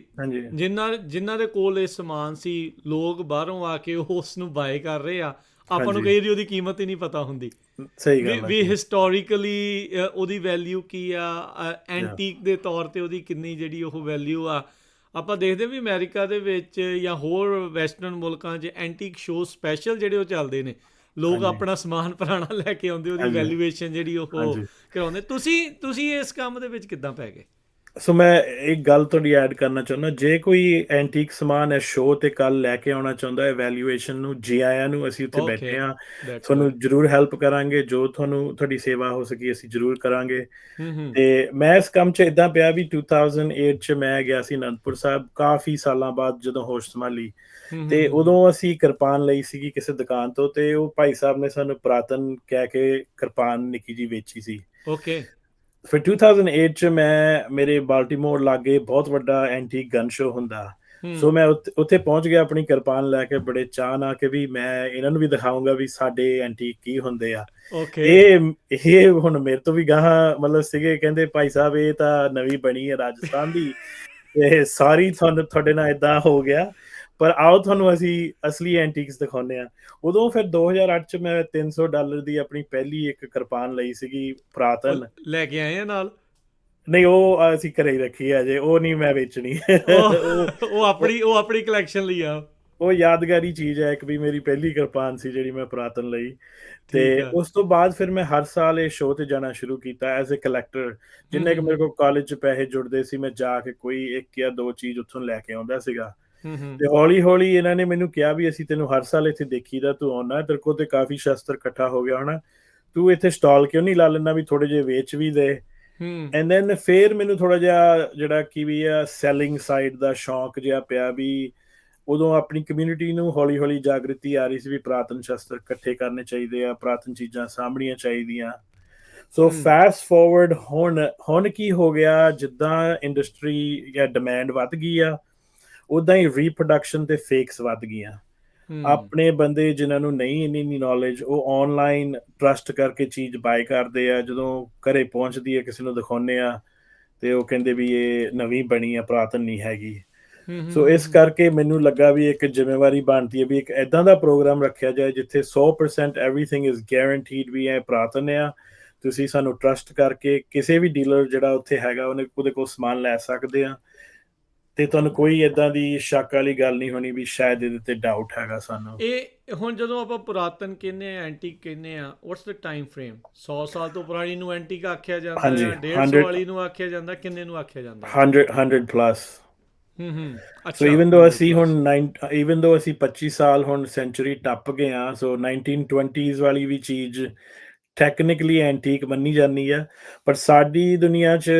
Speaker 2: ਜਿਨ੍ਹਾਂ ਜਿਨ੍ਹਾਂ ਦੇ ਕੋਲ ਇਹ ਸਮਾਨ ਸੀ ਲੋਕ ਬਾਹਰੋਂ ਆ ਕੇ ਉਸ ਨੂੰ ਬਾਏ ਕਰ ਰਹੇ ਆ ਆਪਾਂ ਨੂੰ। ਕਈ ਵਾਰੀ ਉਹਦੀ ਕੀਮਤ ਹੀ ਨਹੀਂ ਪਤਾ ਹੁੰਦੀ।
Speaker 1: ਸਹੀ
Speaker 2: ਵੀ
Speaker 1: ਗੱਲ
Speaker 2: ਵੀ
Speaker 1: ਹੈ
Speaker 2: ਹਿਸਟੋਰੀਕਲੀ ਉਹਦੀ ਵੈਲਿਊ ਕੀ ਆ ਐਂਟੀਕ ਦੇ ਤੌਰ ਤੇ ਉਹਦੀ ਕਿੰਨੀ ਜਿਹੜੀ ਉਹ ਵੈਲਿਊ ਆ। ਆਪਾਂ ਦੇਖਦੇ ਵੀ ਅਮਰੀਕਾ ਦੇ ਵਿੱਚ ਜਾਂ ਹੋਰ ਵੈਸਟਰਨ ਮੁਲਕਾਂ 'ਚ ਐਂਟੀਕ ਸ਼ੋ ਸਪੈਸ਼ਲ ਜਿਹੜੇ ਉਹ ਚੱਲਦੇ ਨੇ। ਲੋਕ। ਆਪਣਾ ਸਮਾਨ ਪੁਰਾਣਾ ਲੈ ਕੇ ਆਉਂਦੇ ਉਹਦੀ। ਵੈਲਿਊਏਸ਼ਨ ਜਿਹੜੀ ਉਹ। ਕਰਾਉਂਦੇ ਤੁਸੀਂ ਤੁਸੀਂ ਇਸ ਕੰਮ ਦੇ ਵਿੱਚ ਕਿੱਦਾਂ ਪੈ ਗਏ
Speaker 1: ਸੋ ਮੈਂ ਇੱਕ ਗੱਲ ਤੁਹਾਡੀ ਐਡ ਕਰਨਾ ਚਾਹੁੰਦਾ ਜੇ ਕੋਈ ਐਂਟੀਕ ਸਮਾਨ ਹੈ ਸ਼ੋਅ ਤੇ ਕੱਲ ਲੈ ਕੇ ਆਉਣਾ ਚਾਹੁੰਦਾ ਹੈ ਵੈਲਿਊਏਸ਼ਨ ਨੂੰ ਜੀ ਆਇਆਂ ਨੂੰ ਅਸੀਂ ਉੱਥੇ. ਬੈਠੇ ਆ ਤੁਹਾਨੂੰ ਜਰੂਰ ਹੈਲਪ ਕਰਾਂਗੇ ਜੋ ਤੁਹਾਨੂੰ ਤੁਹਾਡੀ ਸੇਵਾ ਹੋ ਸਕੀ ਅਸੀਂ ਜਰੂਰ ਕਰਾਂਗੇ। ਤੇ ਮੈਂ ਇਸ ਕੰਮ 'ਚ ਇਦਾਂ ਪਿਆ ਵੀ 2008 'ਚ ਮੈਂ ਗਿਆ ਸੀ ਅਨੰਦਪੁਰ ਸਾਹਿਬ ਕਾਫੀ ਸਾਲਾਂ ਬਾਅਦ ਜਦੋਂ ਹੋਸ਼ ਸੰਭਾਲੀ। ਤੇ ਉਦੋਂ ਅਸੀਂ ਕਿਰਪਾਨ ਲਈ ਸੀਗੀ ਕਿਸੇ ਦੁਕਾਨ ਤੋਂ ਤੇ ਉਹ ਭਾਈ ਸਾਹਿਬ ਨੇ ਸਾਨੂੰ ਪੁਰਾਤਨ ਕਹਿ ਕੇ ਕਿਰਪਾਨ ਨਿੱਕੀ ਜੀ ਵੇਚੀ ਸੀ।
Speaker 2: ਓਕੇ
Speaker 1: ਫਿਰ 2008 ਚ ਮੈਂ ਮੇਰੇ ਬਾਲਟਿਮੋਰ ਲਾਗੇ ਬਹੁਤ ਵੱਡਾ ਐਂਟੀਕ ਗਨ ਸ਼ੋ ਹੁੰਦਾ। ਸੋ ਮੈਂ ਉੱਥੇ- ਪਹੁੰਚ ਗਿਆ ਆਪਣੀ ਕਿਰਪਾਨ ਲੈ ਕੇ ਬੜੇ ਚਾਅ ਨਾਲ ਕਿ ਵੀ ਮੈਂ ਇਹਨਾਂ ਨੂੰ ਵੀ ਦਿਖਾਉਂਗਾ ਵੀ ਸਾਡੇ ਐਂਟੀਕ ਕੀ ਹੁੰਦੇ ਆ। ਇਹ ਇਹ ਹੁਣ ਮੇਰੇ ਤੋਂ ਵੀ ਗਾਹਾਂ ਮਤਲਬ ਸੀਗੇ ਕਹਿੰਦੇ ਭਾਈ ਸਾਹਿਬ ਇਹ ਤਾਂ ਨਵੀਂ ਬਣੀ ਹੈ ਰਾਜਸਥਾਨ ਦੀ। ਇਹ ਸਾਰੀ ਤੁਹਾਨੂੰ ਤੁਹਾਡੇ ਨਾਲ ਇਦਾਂ ਹੋ ਗਿਆ। ਪਰ ਆਓ ਤੁਹਾਨੂੰ ਅਸੀਂ ਅਸਲੀ ਐਂਟੀਕਸ ਦਿਖਾਉਂਦੇ ਆ ਉਦੋਂ ਫਿਰ 2008 ਚ ਮੈਂ 300 ਡਾਲਰ ਦੀ ਆਪਣੀ ਪਹਿਲੀ ਇੱਕ ਕਿਰਪਾਨ ਲਈ ਸੀਗੀ ਪ੍ਰਾਤਨ।
Speaker 2: ਲੈ ਕੇ ਆਏ ਆ ਨਾਲ?
Speaker 1: ਨਹੀਂ ਉਹ ਅਸੀਂ ਘਰੇ ਹੀ ਰੱਖੀ ਹੈ ਜੇ ਉਹ ਨਹੀਂ ਮੈਂ ਵੇਚਣੀ।
Speaker 2: ਉਹ ਆਪਣੀ ਉਹ ਆਪਣੀ ਕਲੈਕਸ਼ਨ ਲਈ ਆ।
Speaker 1: ਉਹ ਯਾਦਗਾਰੀ ਚੀਜ਼ ਹੈ ਇੱਕ ਵੀ ਮੇਰੀ ਪਹਿਲੀ ਕਿਰਪਾਨ ਸੀ ਜਿਹੜੀ ਮੈਂ ਪੁਰਾਤਨ ਲਈ। ਤੇ
Speaker 2: ਆ।
Speaker 1: ਉਸ ਤੋਂ ਬਾਅਦ ਫਿਰ ਮੈਂ ਹਰ ਸਾਲ ਇਹ ਸ਼ੋਅ ਤੇ ਜਾਣਾ ਸ਼ੁਰੂ ਕੀਤਾ ਐਜ਼ ਅ ਕਲੈਕਟਰ ਜਿੰਨੇ ਕਿ। ਮੇਰੇ ਕੋਲ ਕਾਲਜ 'ਚ ਪੈਸੇ ਜੁੜਦੇ ਸੀ ਮੈਂ ਜਾ ਕੇ ਕੋਈ ਇੱਕ ਜਾਂ ਦੋ ਚੀਜ਼ ਉੱਥੋਂ ਲੈ ਕੇ ਆਉਂਦਾ ਸੀਗਾ। ਤੇ ਹੌਲੀ ਹੌਲੀ ਇਹਨਾਂ ਨੇ ਮੈਨੂੰ ਕਿਹਾ ਵੀ ਅਸੀਂ ਤੈਨੂੰ ਹਰ ਸਾਲ ਇੱਥੇ ਦੇਖੀਦਾ ਤੂੰ ਆਉਣਾ ਤੇਰੇ ਕੋਲ ਤੇ ਕਾਫੀ ਸ਼ਸਤਰ ਇਕੱਠਾ ਹੋ ਗਿਆ ਹੋਣਾ ਤੂੰ ਇੱਥੇ ਸਟਾਲ ਕਿਉਂ ਨਹੀਂ ਲਾ ਲੈਂਦਾ ਵੀ ਥੋੜੇ ਜਿਹੇ ਵੇਚ ਵੀ ਦੇ? ਐਂਡ ਦੈਨ ਫਿਰ ਮੈਨੂੰ ਥੋੜਾ ਜਿਹਾ ਜਿਹੜਾ ਕੀ ਵੀ ਆ ਸੈਲਿੰਗ ਸਾਈਡ ਦਾ ਸ਼ੌਂਕ ਜਿਹਾ ਪਿਆ ਵੀ ਉਦੋਂ ਆਪਣੀ ਕਮਿਊਨਿਟੀ ਨੂੰ ਹੌਲੀ ਹੌਲੀ ਜਾਗਰਤੀ ਆ ਰਹੀ ਸੀ ਵੀ ਪ੍ਰਾਤਨ ਸ਼ਸਤਰ ਇਕੱਠੇ ਕਰਨੇ ਚਾਹੀਦੇ ਆ ਪ੍ਰਾਤਨ ਚੀਜ਼ਾਂ ਸਾਂਭਣੀਆਂ ਚਾਹੀਦੀਆਂ। ਸੋ। ਫਾਸਟ ਫਾਰਵਰਡ ਹੁਣ ਹੁਣ ਕੀ ਹੋ ਗਿਆ ਜਿੱਦਾਂ ਇੰਡਸਟਰੀ ਜਾਂ ਡਿਮਾਂਡ ਵੱਧ ਗਈ ਆ ਉਦਾਂ ਹੀ ਰੀਪਰੋਡਕਸ਼ਨ ਤੇ ਫੇਕਸ ਵੱਧ ਗਈਆਂ। ਆਪਣੇ ਬੰਦੇ ਜਿਨ੍ਹਾਂ ਨੂੰ ਨਹੀਂ ਇੰਨੀ ਨਹੀਂ ਨੌਲੇਜ ਉਹ ਆਨਲਾਈਨ ਟਰਸਟ ਕਰਕੇ ਚੀਜ਼ ਬਾਈ ਕਰਦੇ ਆ ਜਦੋਂ ਘਰੇ ਪਹੁੰਚਦੀ ਹੈ ਕਿਸੇ ਨੂੰ ਦਿਖਾਉਂਦੇ ਆ ਤੇ ਉਹ ਕਹਿੰਦੇ ਵੀ ਇਹ ਨਵੀਂ ਬਣੀ ਆ ਪ੍ਰਾਤਨ ਨਹੀਂ ਹੈਗੀ ਸੋ ਇਸ। ਕਰਕੇ ਮੈਨੂੰ ਲੱਗਾ ਵੀ ਇੱਕ ਜ਼ਿੰਮੇਵਾਰੀ ਬਣਦੀ ਹੈ ਵੀ ਇੱਕ ਐਦਾਂ ਦਾ ਪ੍ਰੋਗਰਾਮ ਰੱਖਿਆ ਜਾਏ ਜਿੱਥੇ 100% ਐਵਰੀਥਿੰਗ ਇਜ਼ ਗਾਰੰਟੀਡ ਵੀ ਇਹ ਪ੍ਰਾਤਨ ਆ ਤੁਸੀਂ ਸਾਨੂੰ ਟਰਸਟ ਕਰਕੇ ਕਿਸੇ ਵੀ ਡੀਲਰ ਜਿਹੜਾ ਉੱਥੇ ਹੈਗਾ ਉਹਨੇ ਉਹਦੇ ਕੋਲ ਸਮਾਨ ਲੈ ਸਕਦੇ ਆ ਤੇ ਤੁਹਾਨੂੰ ਕੋਈ ਐਦਾਂ ਦੀ ਸ਼ੱਕ ਵਾਲੀ ਗੱਲ ਨਹੀਂ ਹੋਣੀ ਵੀ ਸ਼ਾਇਦ ਇਹਦੇ ਤੇ ਡਾਊਟ ਹੈਗਾ ਸਾਨੂੰ।
Speaker 2: ਇਹ ਹੁਣ ਜਦੋਂ ਆਪਾਂ ਪੁਰਾਤਨ ਕਹਿੰਦੇ ਆ ਐਂਟੀਕ ਕਹਿੰਦੇ ਆ ਵਾਟਸ ਦ ਟਾਈਮ ਫਰੇਮ 100 ਸਾਲ ਤੋਂ ਪੁਰਾਣੀ ਨੂੰ ਐਂਟੀਕ ਆਖਿਆ ਜਾਂਦਾ ਹੈ 150
Speaker 1: 100
Speaker 2: ਵਾਲੀ ਨੂੰ ਆਖਿਆ ਜਾਂਦਾ ਕਿੰਨੇ ਨੂੰ ਆਖਿਆ ਜਾਂਦਾ?
Speaker 1: 100 100 ਪਲੱਸ
Speaker 2: ਹੂੰ ਹੂੰ
Speaker 1: ਸੋ ਇਵਨ ਦੋ ਅਸੀਂ ਹੁਣ 9 ਇਵਨ ਦੋ ਅਸੀਂ 25 ਸਾਲ ਹੁਣ ਸੈਂਚੁਰੀ ਟੱਪ ਗਏ ਆ ਸੋ 1920s ਵਾਲੀ ਵੀ ਚੀਜ਼ ਟੈਕਨੀਕਲੀ ਐਂਟੀਕ ਮੰਨੀ ਜਾਂਦੀ ਆ ਪਰ ਸਾਡੀ ਦੁਨੀਆ 'ਚ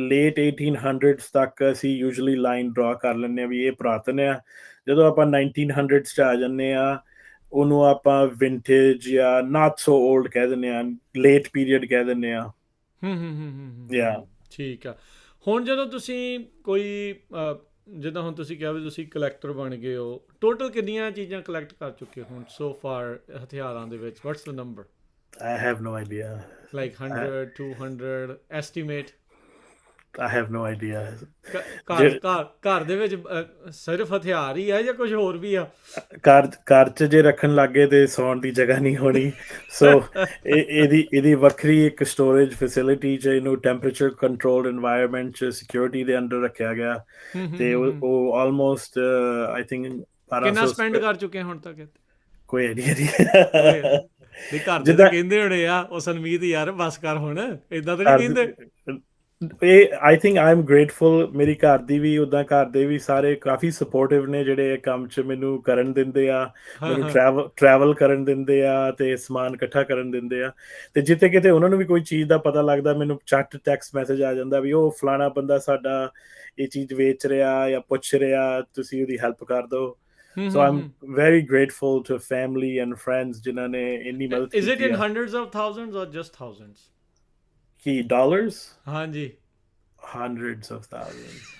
Speaker 1: ਲੇਟ 1800s ਤੱਕ ਅਸੀਂ ਯੂਜੂਅਲੀ ਲਾਈਨ ਡਰਾ ਕਰ ਲੈਂਦੇ ਆ ਵੀ ਇਹ ਪੁਰਾਤਨ ਆ ਜਦੋਂ ਆਪਾਂ 1900s 'ਚ ਆ ਜੰਨੇ ਆ ਉਹਨੂੰ ਆਪਾਂ ਵਿੰਟੇਜ ਜਾਂ ਨਾਟ ਸੋ 올ਡ ਕਹਿ ਦਿੰਦੇ ਆ ਲੇਟ ਪੀਰੀਅਡ ਕਹਿ ਦਿੰਦੇ ਆ
Speaker 2: ਹੂੰ ਹੂੰ ਹੂੰ।
Speaker 1: Yeah.
Speaker 2: ਠੀਕ ਆ ਹੁਣ ਜਦੋਂ ਤੁਸੀਂ ਕੋਈ ਜਿੱਦਾਂ ਹੁਣ ਤੁਸੀਂ ਕਿਹਾ ਵੀ ਤੁਸੀਂ ਕਲੈਕਟਰ ਬਣ ਗਏ ਹੋ ਟੋਟਲ ਕਿੰਨੀਆਂ ਚੀਜ਼ਾਂ ਕਲੈਕਟ ਕਰ ਚੁੱਕੇ ਹੋ ਹੁਣ ਸੋ ਫਾਰ ਹਥਿਆਰਾਂ ਦੇ ਵਿੱਚ what's the number
Speaker 1: I have no idea.
Speaker 2: Like 100, I, 200 estimate.
Speaker 1: I have no idea.
Speaker 2: ਘਰ ਘਰ ਘਰ ਦੇ ਵਿੱਚ ਸਿਰਫ ਹਥਿਆਰ ਹੀ ਹੈ ਜਾਂ ਕੁਝ ਹੋਰ ਵੀ ਆ
Speaker 1: ਘਰ ਘਰ 'ਚ ਜੇ ਰੱਖਣ ਲੱਗੇ ਤੇ ਸੌਣ ਦੀ ਜਗ੍ਹਾ ਨਹੀਂ ਹੋਣੀ। ਸੋ ਇਹਦੀ ਇਹਦੀ ਵੱਖਰੀ ਇੱਕ ਸਟੋਰੇਜ ਫੈਸਿਲਿਟੀ ਚ ਇਹਨੂੰ ਟੈਂਪਰੇਚਰ ਕੰਟਰੋਲਡ এনवायरमेंट ਚ ਸਿਕਿਉਰਿਟੀ ਦੇ ਅੰਡਰ ਰੱਖਿਆ ਗਿਆ। ਤੇ ਉਹ ਆਲਮੋਸਟ ਆਈ ਥਿੰਕ
Speaker 2: ਕਿੰਨਾ ਸਪੈਂਡ ਕਰ ਚੁੱਕੇ ਹੁਣ ਤੱਕ
Speaker 1: ਕੋਈ ਆਈਡੀਆ ਨਹੀਂ।
Speaker 2: ਵੀ ਘਰ ਦੇ ਕਹਿੰਦੇ ਹੋਣੇ ਆ ਉਹ ਸੰਮੀਤ ਯਾਰ ਬਸ ਕਰ ਹੁਣ ਇਦਾਂ ਤਾਂ ਨਹੀਂ ਕਹਿੰਦੇ?
Speaker 1: ਇਹ I think I am grateful ਮੇਰੀ ਘਰ ਦੀ ਵੀ ਉਦਾਂ ਘਰ ਦੇ ਵੀ ਸਾਰੇ ਕਾਫੀ ਸਪੋਰਟਿਵ ਨੇ ਜਿਹੜੇ ਇਹ ਕੰਮ 'ਚ ਮੈਨੂੰ ਕਰਨ ਦਿੰਦੇ ਆ ਮੈਨੂੰ। ਟਰੈਵਲ ਟਰੈਵਲ ਕਰਨ ਦਿੰਦੇ ਆ ਤੇ ਸਮਾਨ ਇਕੱਠਾ ਕਰਨ ਦਿੰਦੇ ਆ। ਤੇ ਜਿੱਥੇ ਕਿਤੇ ਉਹਨਾਂ ਨੂੰ ਵੀ ਕੋਈ ਚੀਜ਼ ਦਾ ਪਤਾ ਲੱਗਦਾ ਮੈਨੂੰ ਚੱਟ ਟੈਕਸਟ ਮੈਸੇਜ ਆ ਜਾਂਦਾ ਵੀ ਉਹ ਫਲਾਣਾ ਬੰਦਾ ਸਾਡਾ ਇਹ ਚੀਜ਼ ਵੇਚ ਰਿਹਾ ਜਾਂ ਪੁੱਛ ਰਿਹਾ ਤੁਸੀਂ ਉਹਦੀ ਹੈਲਪ ਕਰ ਦਿਓ। So am. Very grateful to family and friends ਜਿਨ੍ਹਾਂ ਨੇ ਇੰਨੀ ਮਦਦ
Speaker 2: Is it
Speaker 1: ਕੀਤੀ
Speaker 2: in
Speaker 1: ਆ
Speaker 2: hundreds of thousands or just thousands?
Speaker 1: ਕੀ ਡਾਲਰਸ
Speaker 2: ਹਾਂਜੀ
Speaker 1: hundreds of thousands.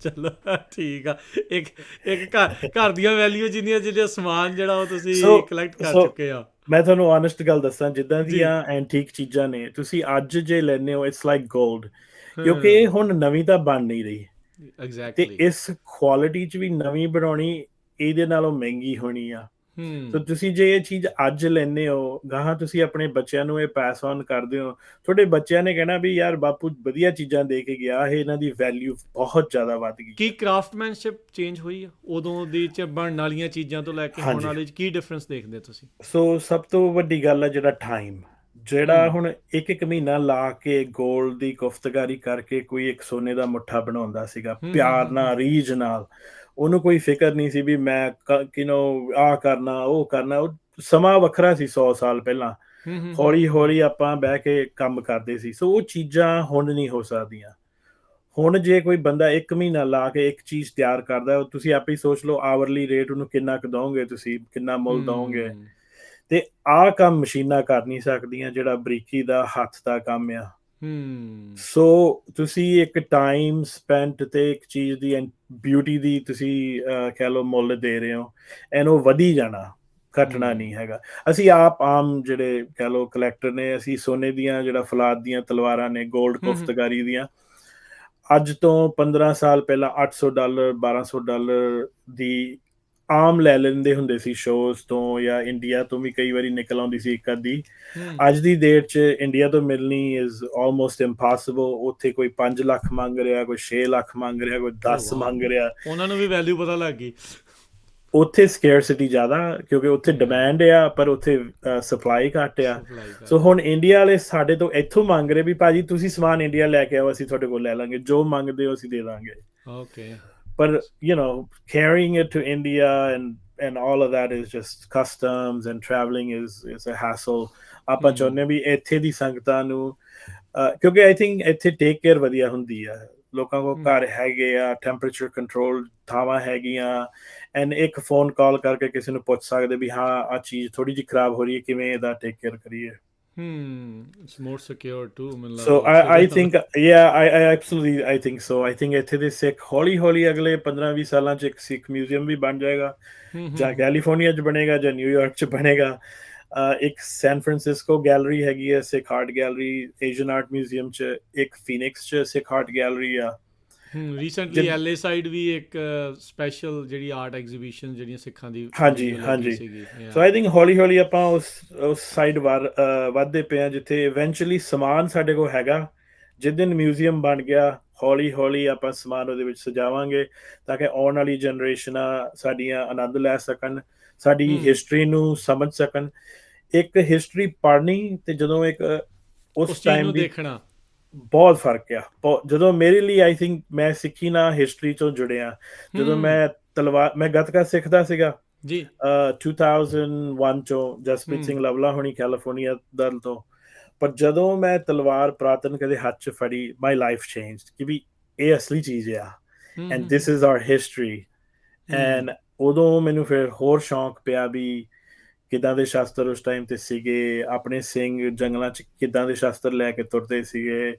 Speaker 2: ਚਲੋ ਠੀਕ ਆ ਇੱਕ ਇੱਕ ਘਰ ਘਰ ਦੀਆਂ ਵੈਲਿਊ ਜਿੰਨੀਆਂ ਜਿਹੜੀਆਂ ਸਮਾਨ ਜਿਹੜਾ ਉਹ ਤੁਸੀਂ ਕਲੈਕਟ ਕਰ ਚੁੱਕੇ ਆ
Speaker 1: ਮੈਂ ਤੁਹਾਨੂੰ ਓਨੈਸਟ ਗੱਲ ਦੱਸਾਂ ਜਿੱਦਾਂ। ਦੀਆਂ ਐਂਟੀਕ ਚੀਜ਼ਾਂ ਨੇ ਤੁਸੀਂ ਅੱਜ ਜੇ ਲੈਨੇ ਹੋ ਇਟਸ ਲਾਈਕ 골ਡ ਕਿਉਂਕਿ ਇਹ ਹੁਣ ਨਵੀਂ ਤਾਂ ਬਣ ਨਹੀਂ ਰਹੀ ਤੇ
Speaker 2: ਐਗਜ਼ੈਕਟਲੀ
Speaker 1: ਇਸ ਕੁਆਲਿਟੀ 'ਚ ਵੀ ਨਵੀਂ ਬਣਾਉਣੀ ਇਹਦੇ ਨਾਲੋਂ ਮਹਿੰਗੀ ਹੋਣੀ ਆ। ਤਾਂ ਤੁਸੀਂ ਜੇ ਇਹ ਚੀਜ਼ ਅੱਜ ਲੈਨੇ ਹੋ ਗਾਹਾਂ ਤੁਸੀਂ ਆਪਣੇ ਬੱਚਿਆਂ ਨੂੰ ਇਹ ਪਾਸ ਔਨ ਕਰਦੇ ਹੋ। ਤੁਹਾਡੇ ਬੱਚਿਆਂ ਨੇ ਕਹਿਣਾ ਵੀ ਯਾਰ ਬਾਪੂ ਵਧੀਆ ਚੀਜ਼ਾਂ ਦੇ ਕੇ ਗਿਆ ਇਹ ਇਹਨਾਂ ਦੀ ਵੈਲਿਊ ਬਹੁਤ ਜ਼ਿਆਦਾ ਵੱਧ ਗਈ।
Speaker 2: ਕੀ ਕਰਾਫਟਮੈਨਸ਼ਿਪ ਚੇਂਜ ਹੋਈ ਆ? ਉਦੋਂ ਦੀ ਚ ਬਣਨ ਵਾਲੀਆਂ ਚੀਜ਼ਾਂ ਤੋਂ ਲੈ ਕੇ ਹੁਣ। ਵਾਲੇ ਚ ਕੀ ਡਿਫਰੈਂਸ ਦੇਖਦੇ ਤੁਸੀਂ?
Speaker 1: ਸੋ ਸਭ ਤੋਂ ਵੱਡੀ ਗੱਲ ਹੈ ਜਿਹੜਾ ਟਾਈਮ ਜਿਹੜਾ। ਹੁਣ ਇੱਕ ਇੱਕ ਮਹੀਨਾ ਲਾ ਕੇ 골ਡ ਦੀ ਗੁਫ਼ਤਗਾਰੀ ਕਰਕੇ ਕੋਈ ਇੱਕ ਸੋਨੇ ਦਾ ਮੁੱਠਾ ਬਣਾਉਂਦਾ ਸੀਗਾ ਪਿਆਰ ਨਾਲ ਰੀਝ ਨਾਲ। ਉਹਨੂੰ ਕੋਈ ਫਿਕਰ ਨਹੀਂ ਸੀ ਵੀ ਮੈਂ ਕਿਨੋ ਆ ਕਰਨਾ ਉਹ ਕਰਨਾ ਉਹ ਸਮਾਂ ਵੱਖਰਾ ਸੀ 100 ਸਾਲ ਪਹਿਲਾਂ। ਹੌਲੀ ਹੌਲੀ ਆਪਾਂ ਬਹਿ ਕੇ ਕੰਮ ਕਰਦੇ ਸੀ। ਸੋ ਉਹ ਚੀਜ਼ਾਂ ਹੁਣ ਨਹੀਂ ਹੋ ਸਕਦੀਆਂ। ਹੁਣ ਜੇ ਕੋਈ ਬੰਦਾ ਇੱਕ ਮਹੀਨਾ ਲਾ ਕੇ ਇੱਕ ਚੀਜ਼ ਤਿਆਰ ਕਰਦਾ ਉਹ ਤੁਸੀਂ ਆਪੇ ਹੀ ਸੋਚ ਲਓ ਆਵਰਲੀ ਰੇਟ ਉਹਨੂੰ ਕਿੰਨਾ ਕੁ ਦੋਗੇ ਤੁਸੀਂ ਕਿੰਨਾ ਮੁੱਲ ਦੋਗੇ ਤੇ ਆਹ ਕੰਮ ਮਸ਼ੀਨਾਂ ਕਰ ਨਹੀਂ ਸਕਦੀਆਂ ਜਿਹੜਾ ਬਰੀਕੀ ਦਾ ਹੱਥ ਦਾ ਕੰਮ ਆ।
Speaker 2: ਹੂੰ
Speaker 1: ਸੋ ਤੁਸੀਂ ਇੱਕ ਟਾਈਮ ਸਪੈਂਟ ਤੇ ਇੱਕ ਚੀਜ਼ ਦੀ ਬਿਊਟੀ ਦੀ ਤੁਸੀਂ ਕਹਿ ਲਓ ਮੁੱਲ ਦੇ ਰਹੇ ਹੋ ਇਹਨੂੰ ਵਧੀ ਜਾਣਾ ਘਟਣਾ। ਨਹੀਂ ਹੈਗਾ ਅਸੀਂ ਆਪ ਆਮ ਜਿਹੜੇ ਕਹਿ ਲਓ ਕਲੈਕਟਰ ਨੇ ਅਸੀਂ ਸੋਨੇ ਦੀਆਂ ਜਿਹੜਾ ਫਲਾਦ ਦੀਆਂ ਤਲਵਾਰਾਂ ਨੇ 골ਡ। ਕੁਫਤਗਾਰੀ ਦੀਆਂ ਅੱਜ ਤੋਂ 15 ਸਾਲ ਪਹਿਲਾਂ 800 ਡਾਲਰ 1200 ਡਾਲਰ ਦੀ ਆਮ ਲੈ ਲੈਂਦੇ ਹੁੰਦੇ ਸੀ ਸ਼ੋਜ਼ ਤੋਂ ਜਾਂ ਇੰਡੀਆ ਤੋਂ ਵੀ ਕਈ ਵਾਰੀ ਨਿਕਲ ਆਉਂਦੀ ਸੀ ਇੱਕ ਅੱਧੀ। ਅੱਜ ਦੀ ਡੇਟ 'ਚ ਇੰਡੀਆ ਤੋਂ ਮਿਲਣੀ ਇਜ਼ ਆਲਮੋਸਟ ਇੰਪੋਸੀਬਲ ਉੱਥੇ ਕੋਈ 5 ਲੱਖ ਮੰਗ ਰਿਹਾ ਕੋਈ 6 ਲੱਖ ਮੰਗ ਰਿਹਾ ਕੋਈ 10
Speaker 2: wow.
Speaker 1: ਮੰਗ ਰਿਹਾ।
Speaker 2: ਉਹਨਾਂ ਨੂੰ ਵੀ ਵੈਲਿਊ ਪਤਾ ਲੱਗ ਗਈ।
Speaker 1: ਉੱਥੇ ਸਕੇਅਰਸਿਟੀ ਜ਼ਿਆਦਾ ਕਿਉਂਕਿ ਉੱਥੇ ਡਿਮਾਂਡ ਆ ਪਰ ਉੱਥੇ ਸਪਲਾਈ ਘੱਟ ਆ। ਸੋ ਹੁਣ ਇੰਡੀਆ ਵਾਲੇ ਸਾਡੇ ਤੋਂ ਇੱਥੋਂ ਮੰਗ ਰਹੇ ਵੀ ਭਾਜੀ ਤੁਸੀਂ ਸਮਾਨ ਇੰਡੀਆ ਲੈ ਕੇ ਆਓ ਅਸੀਂ ਤੁਹਾਡੇ ਕੋਲ ਲੈ ਲਾਂਗੇ। ਜੋ ਮੰਗਦੇ ਹੋ ਅਸੀਂ ਦੇ ਦਾਂਗੇ।
Speaker 2: Okay.
Speaker 1: But you know carrying it to india and and all of that is just customs and traveling is is a hassle ਆਪਾਂ। ਚਾਹੁੰਦੇ ਵੀ ਇੱਥੇ ਦੀ ਸੰਗਤਾਂ ਨੂੰ ਕਿਉਂਕਿ ਆਈ ਥਿੰਕ ਇੱਥੇ ਟੇਕ ਕੇਅਰ ਵਧੀਆ ਹੁੰਦੀ ਆ ਲੋਕਾਂ ਕੋਲ
Speaker 2: ਹਮ।
Speaker 1: ਘਰ ਹੈਗੇ ਆ ਟੈਂਪਰੇਚਰ ਕੰਟਰੋਲ ਥਾਵਾਂ ਹੈਗੀਆਂ ਐਂਡ ਇੱਕ ਫੋਨ ਕਾਲ ਕਰਕੇ ਕਿਸੇ ਨੂੰ ਪੁੱਛ ਸਕਦੇ ਵੀ ਹਾਂ ਆ ਚੀਜ਼ ਥੋੜੀ ਜਿਹੀ ਖਰਾਬ ਹੋ ਰਹੀ ਹੈ ਕਿਵੇਂ ਇਹਦਾ ਟੇਕ ਕੇਅਰ ਕਰੀਏ
Speaker 2: Hmm. It's more secure too. ਲੱਗਦਾ।
Speaker 1: I, I
Speaker 2: ਉਹਦੇ
Speaker 1: think yeah I, I absolutely I think so I think ਇੱਥੇ ਦੇ ਸਿੱਖ ਹੌਲੀ ਹੌਲੀ ਅਗਲੇ 15-20 ਸਾਲਾਂ ਚ ਇੱਕ ਸਿੱਖ ਮਿਊਜ਼ੀਅਮ ਵੀ ਬਣ ਜਾਏਗਾ ਜਾਂ ਕੈਲੀਫੋਰਨੀਆ ਚ ਬਣੇਗਾ ਜਾਂ ਨਿਊਯਾਰਕ ਚ ਬਣੇਗਾ ਇੱਕ ਸੈਨ ਫਰਾਂਸਿਸਕੋ ਗੈਲਰੀ ਹੈਗੀ ਹੈ Sikh art gallery Asian art museum ਚ ਇੱਕ ਫੀਨਿਕਸ ਚ ਸਿੱਖ ਆਰਟ ਗੈਲਰੀ ਆ
Speaker 2: ਰੀਸੈਂਟਲੀ ਐਲਏ ਸਾਈਡ ਵੀ ਇੱਕ ਸਪੈਸ਼ਲ ਜਿਹੜੀ ਆਰਟ ਐਗਜ਼ੀਬਿਸ਼ਨ ਜਿਹੜੀਆਂ ਸਿੱਖਾਂ ਦੀ
Speaker 1: ਹਾਂਜੀ, ਹਾਂਜੀ। ਸੋ ਆਈ ਥਿੰਕ ਹੌਲੀ ਹੌਲੀ ਆਪਾਂ ਉਸ ਉਸ ਸਾਈਡ ਵੱਧਦੇ ਪਏ ਆ ਜਿੱਥੇ ਇਵੈਂਚੁਅਲੀ ਸਮਾਨ ਸਾਡੇ ਕੋਲ ਹੈਗਾ ਜਿਸ ਦਿਨ ਮਿਊਜ਼ੀਅਮ ਬਣ ਗਿਆ ਹੌਲੀ ਹੌਲੀ ਆਪਾਂ ਸਮਾਨ ਉਹਦੇ ਵਿੱਚ ਸਜਾਵਾਂਗੇ ਤਾਂ ਕਿ ਆਉਣ ਵਾਲੀ ਜਨਰੇਸ਼ਨਾਂ ਸਾਡੀਆਂ ਆਨੰਦ ਲੈ ਸਕਣ ਸਾਡੀ। ਹਿਸਟਰੀ ਨੂੰ ਸਮਝ ਸਕਣ ਇੱਕ ਹਿਸਟਰੀ ਪੜ੍ਹਨੀ ਤੇ ਜਦੋਂ ਇੱਕ
Speaker 2: ਉਸ
Speaker 1: ਟਾਈਮ
Speaker 2: ਨੂੰ
Speaker 1: ਦੀ
Speaker 2: ਦੇਖਣਾ
Speaker 1: ਬਹੁਤ ਫ਼ਰਕ ਆ। ਜਦੋਂ ਮੇਰੇ ਲਈ ਆਈ ਥਿੰਕ ਮੈਂ ਸਿੱਖੀ ਨਾਲ ਹਿਸਟਰੀ ਤੋਂ ਜੁੜਿਆ ਜਦੋਂ ਮੈਂ ਤਲਵਾਰ ਮੈਂ ਗੱਤਕਾ ਸਿੱਖਦਾ ਸੀਗਾ।
Speaker 2: ਜੀ।
Speaker 1: uh, 2001 ਚੋਂ ਜਸਪ੍ਰੀਤ। ਸਿੰਘ ਲਵਲਾ ਹੋਣੀ ਕੈਲੀਫੋਰਨੀਆ ਦਲ ਤੋਂ। ਪਰ ਜਦੋਂ ਮੈਂ ਤਲਵਾਰ ਪ੍ਰਾਤਨ ਕਦੇ ਹੱਥ 'ਚ ਫੜੀ ਮਾਈ ਲਾਈਫ ਚੇਂਜਡ ਕਿ ਵੀ ਇਹ ਅਸਲੀ ਚੀਜ਼ ਆ। And this is our history and ਉਦੋਂ ਮੈਨੂੰ ਫਿਰ ਹੋਰ ਸ਼ੌਂਕ ਪਿਆ ਵੀ ਕਿਦਾਂ ਦੇ ਸ਼ਾਸਤਰ ਉਸ ਟਾਈਮ ਤੇ ਸੀਗੇ? ਆਪਣੇ ਸਿੰਘ ਜੰਗਲਾਂ 'ਚ ਕਿਦਾਂ ਦੇ ਸ਼ਾਸਤਰ ਲੈ ਕੇ ਤੁਰਦੇ ਸੀਗੇ?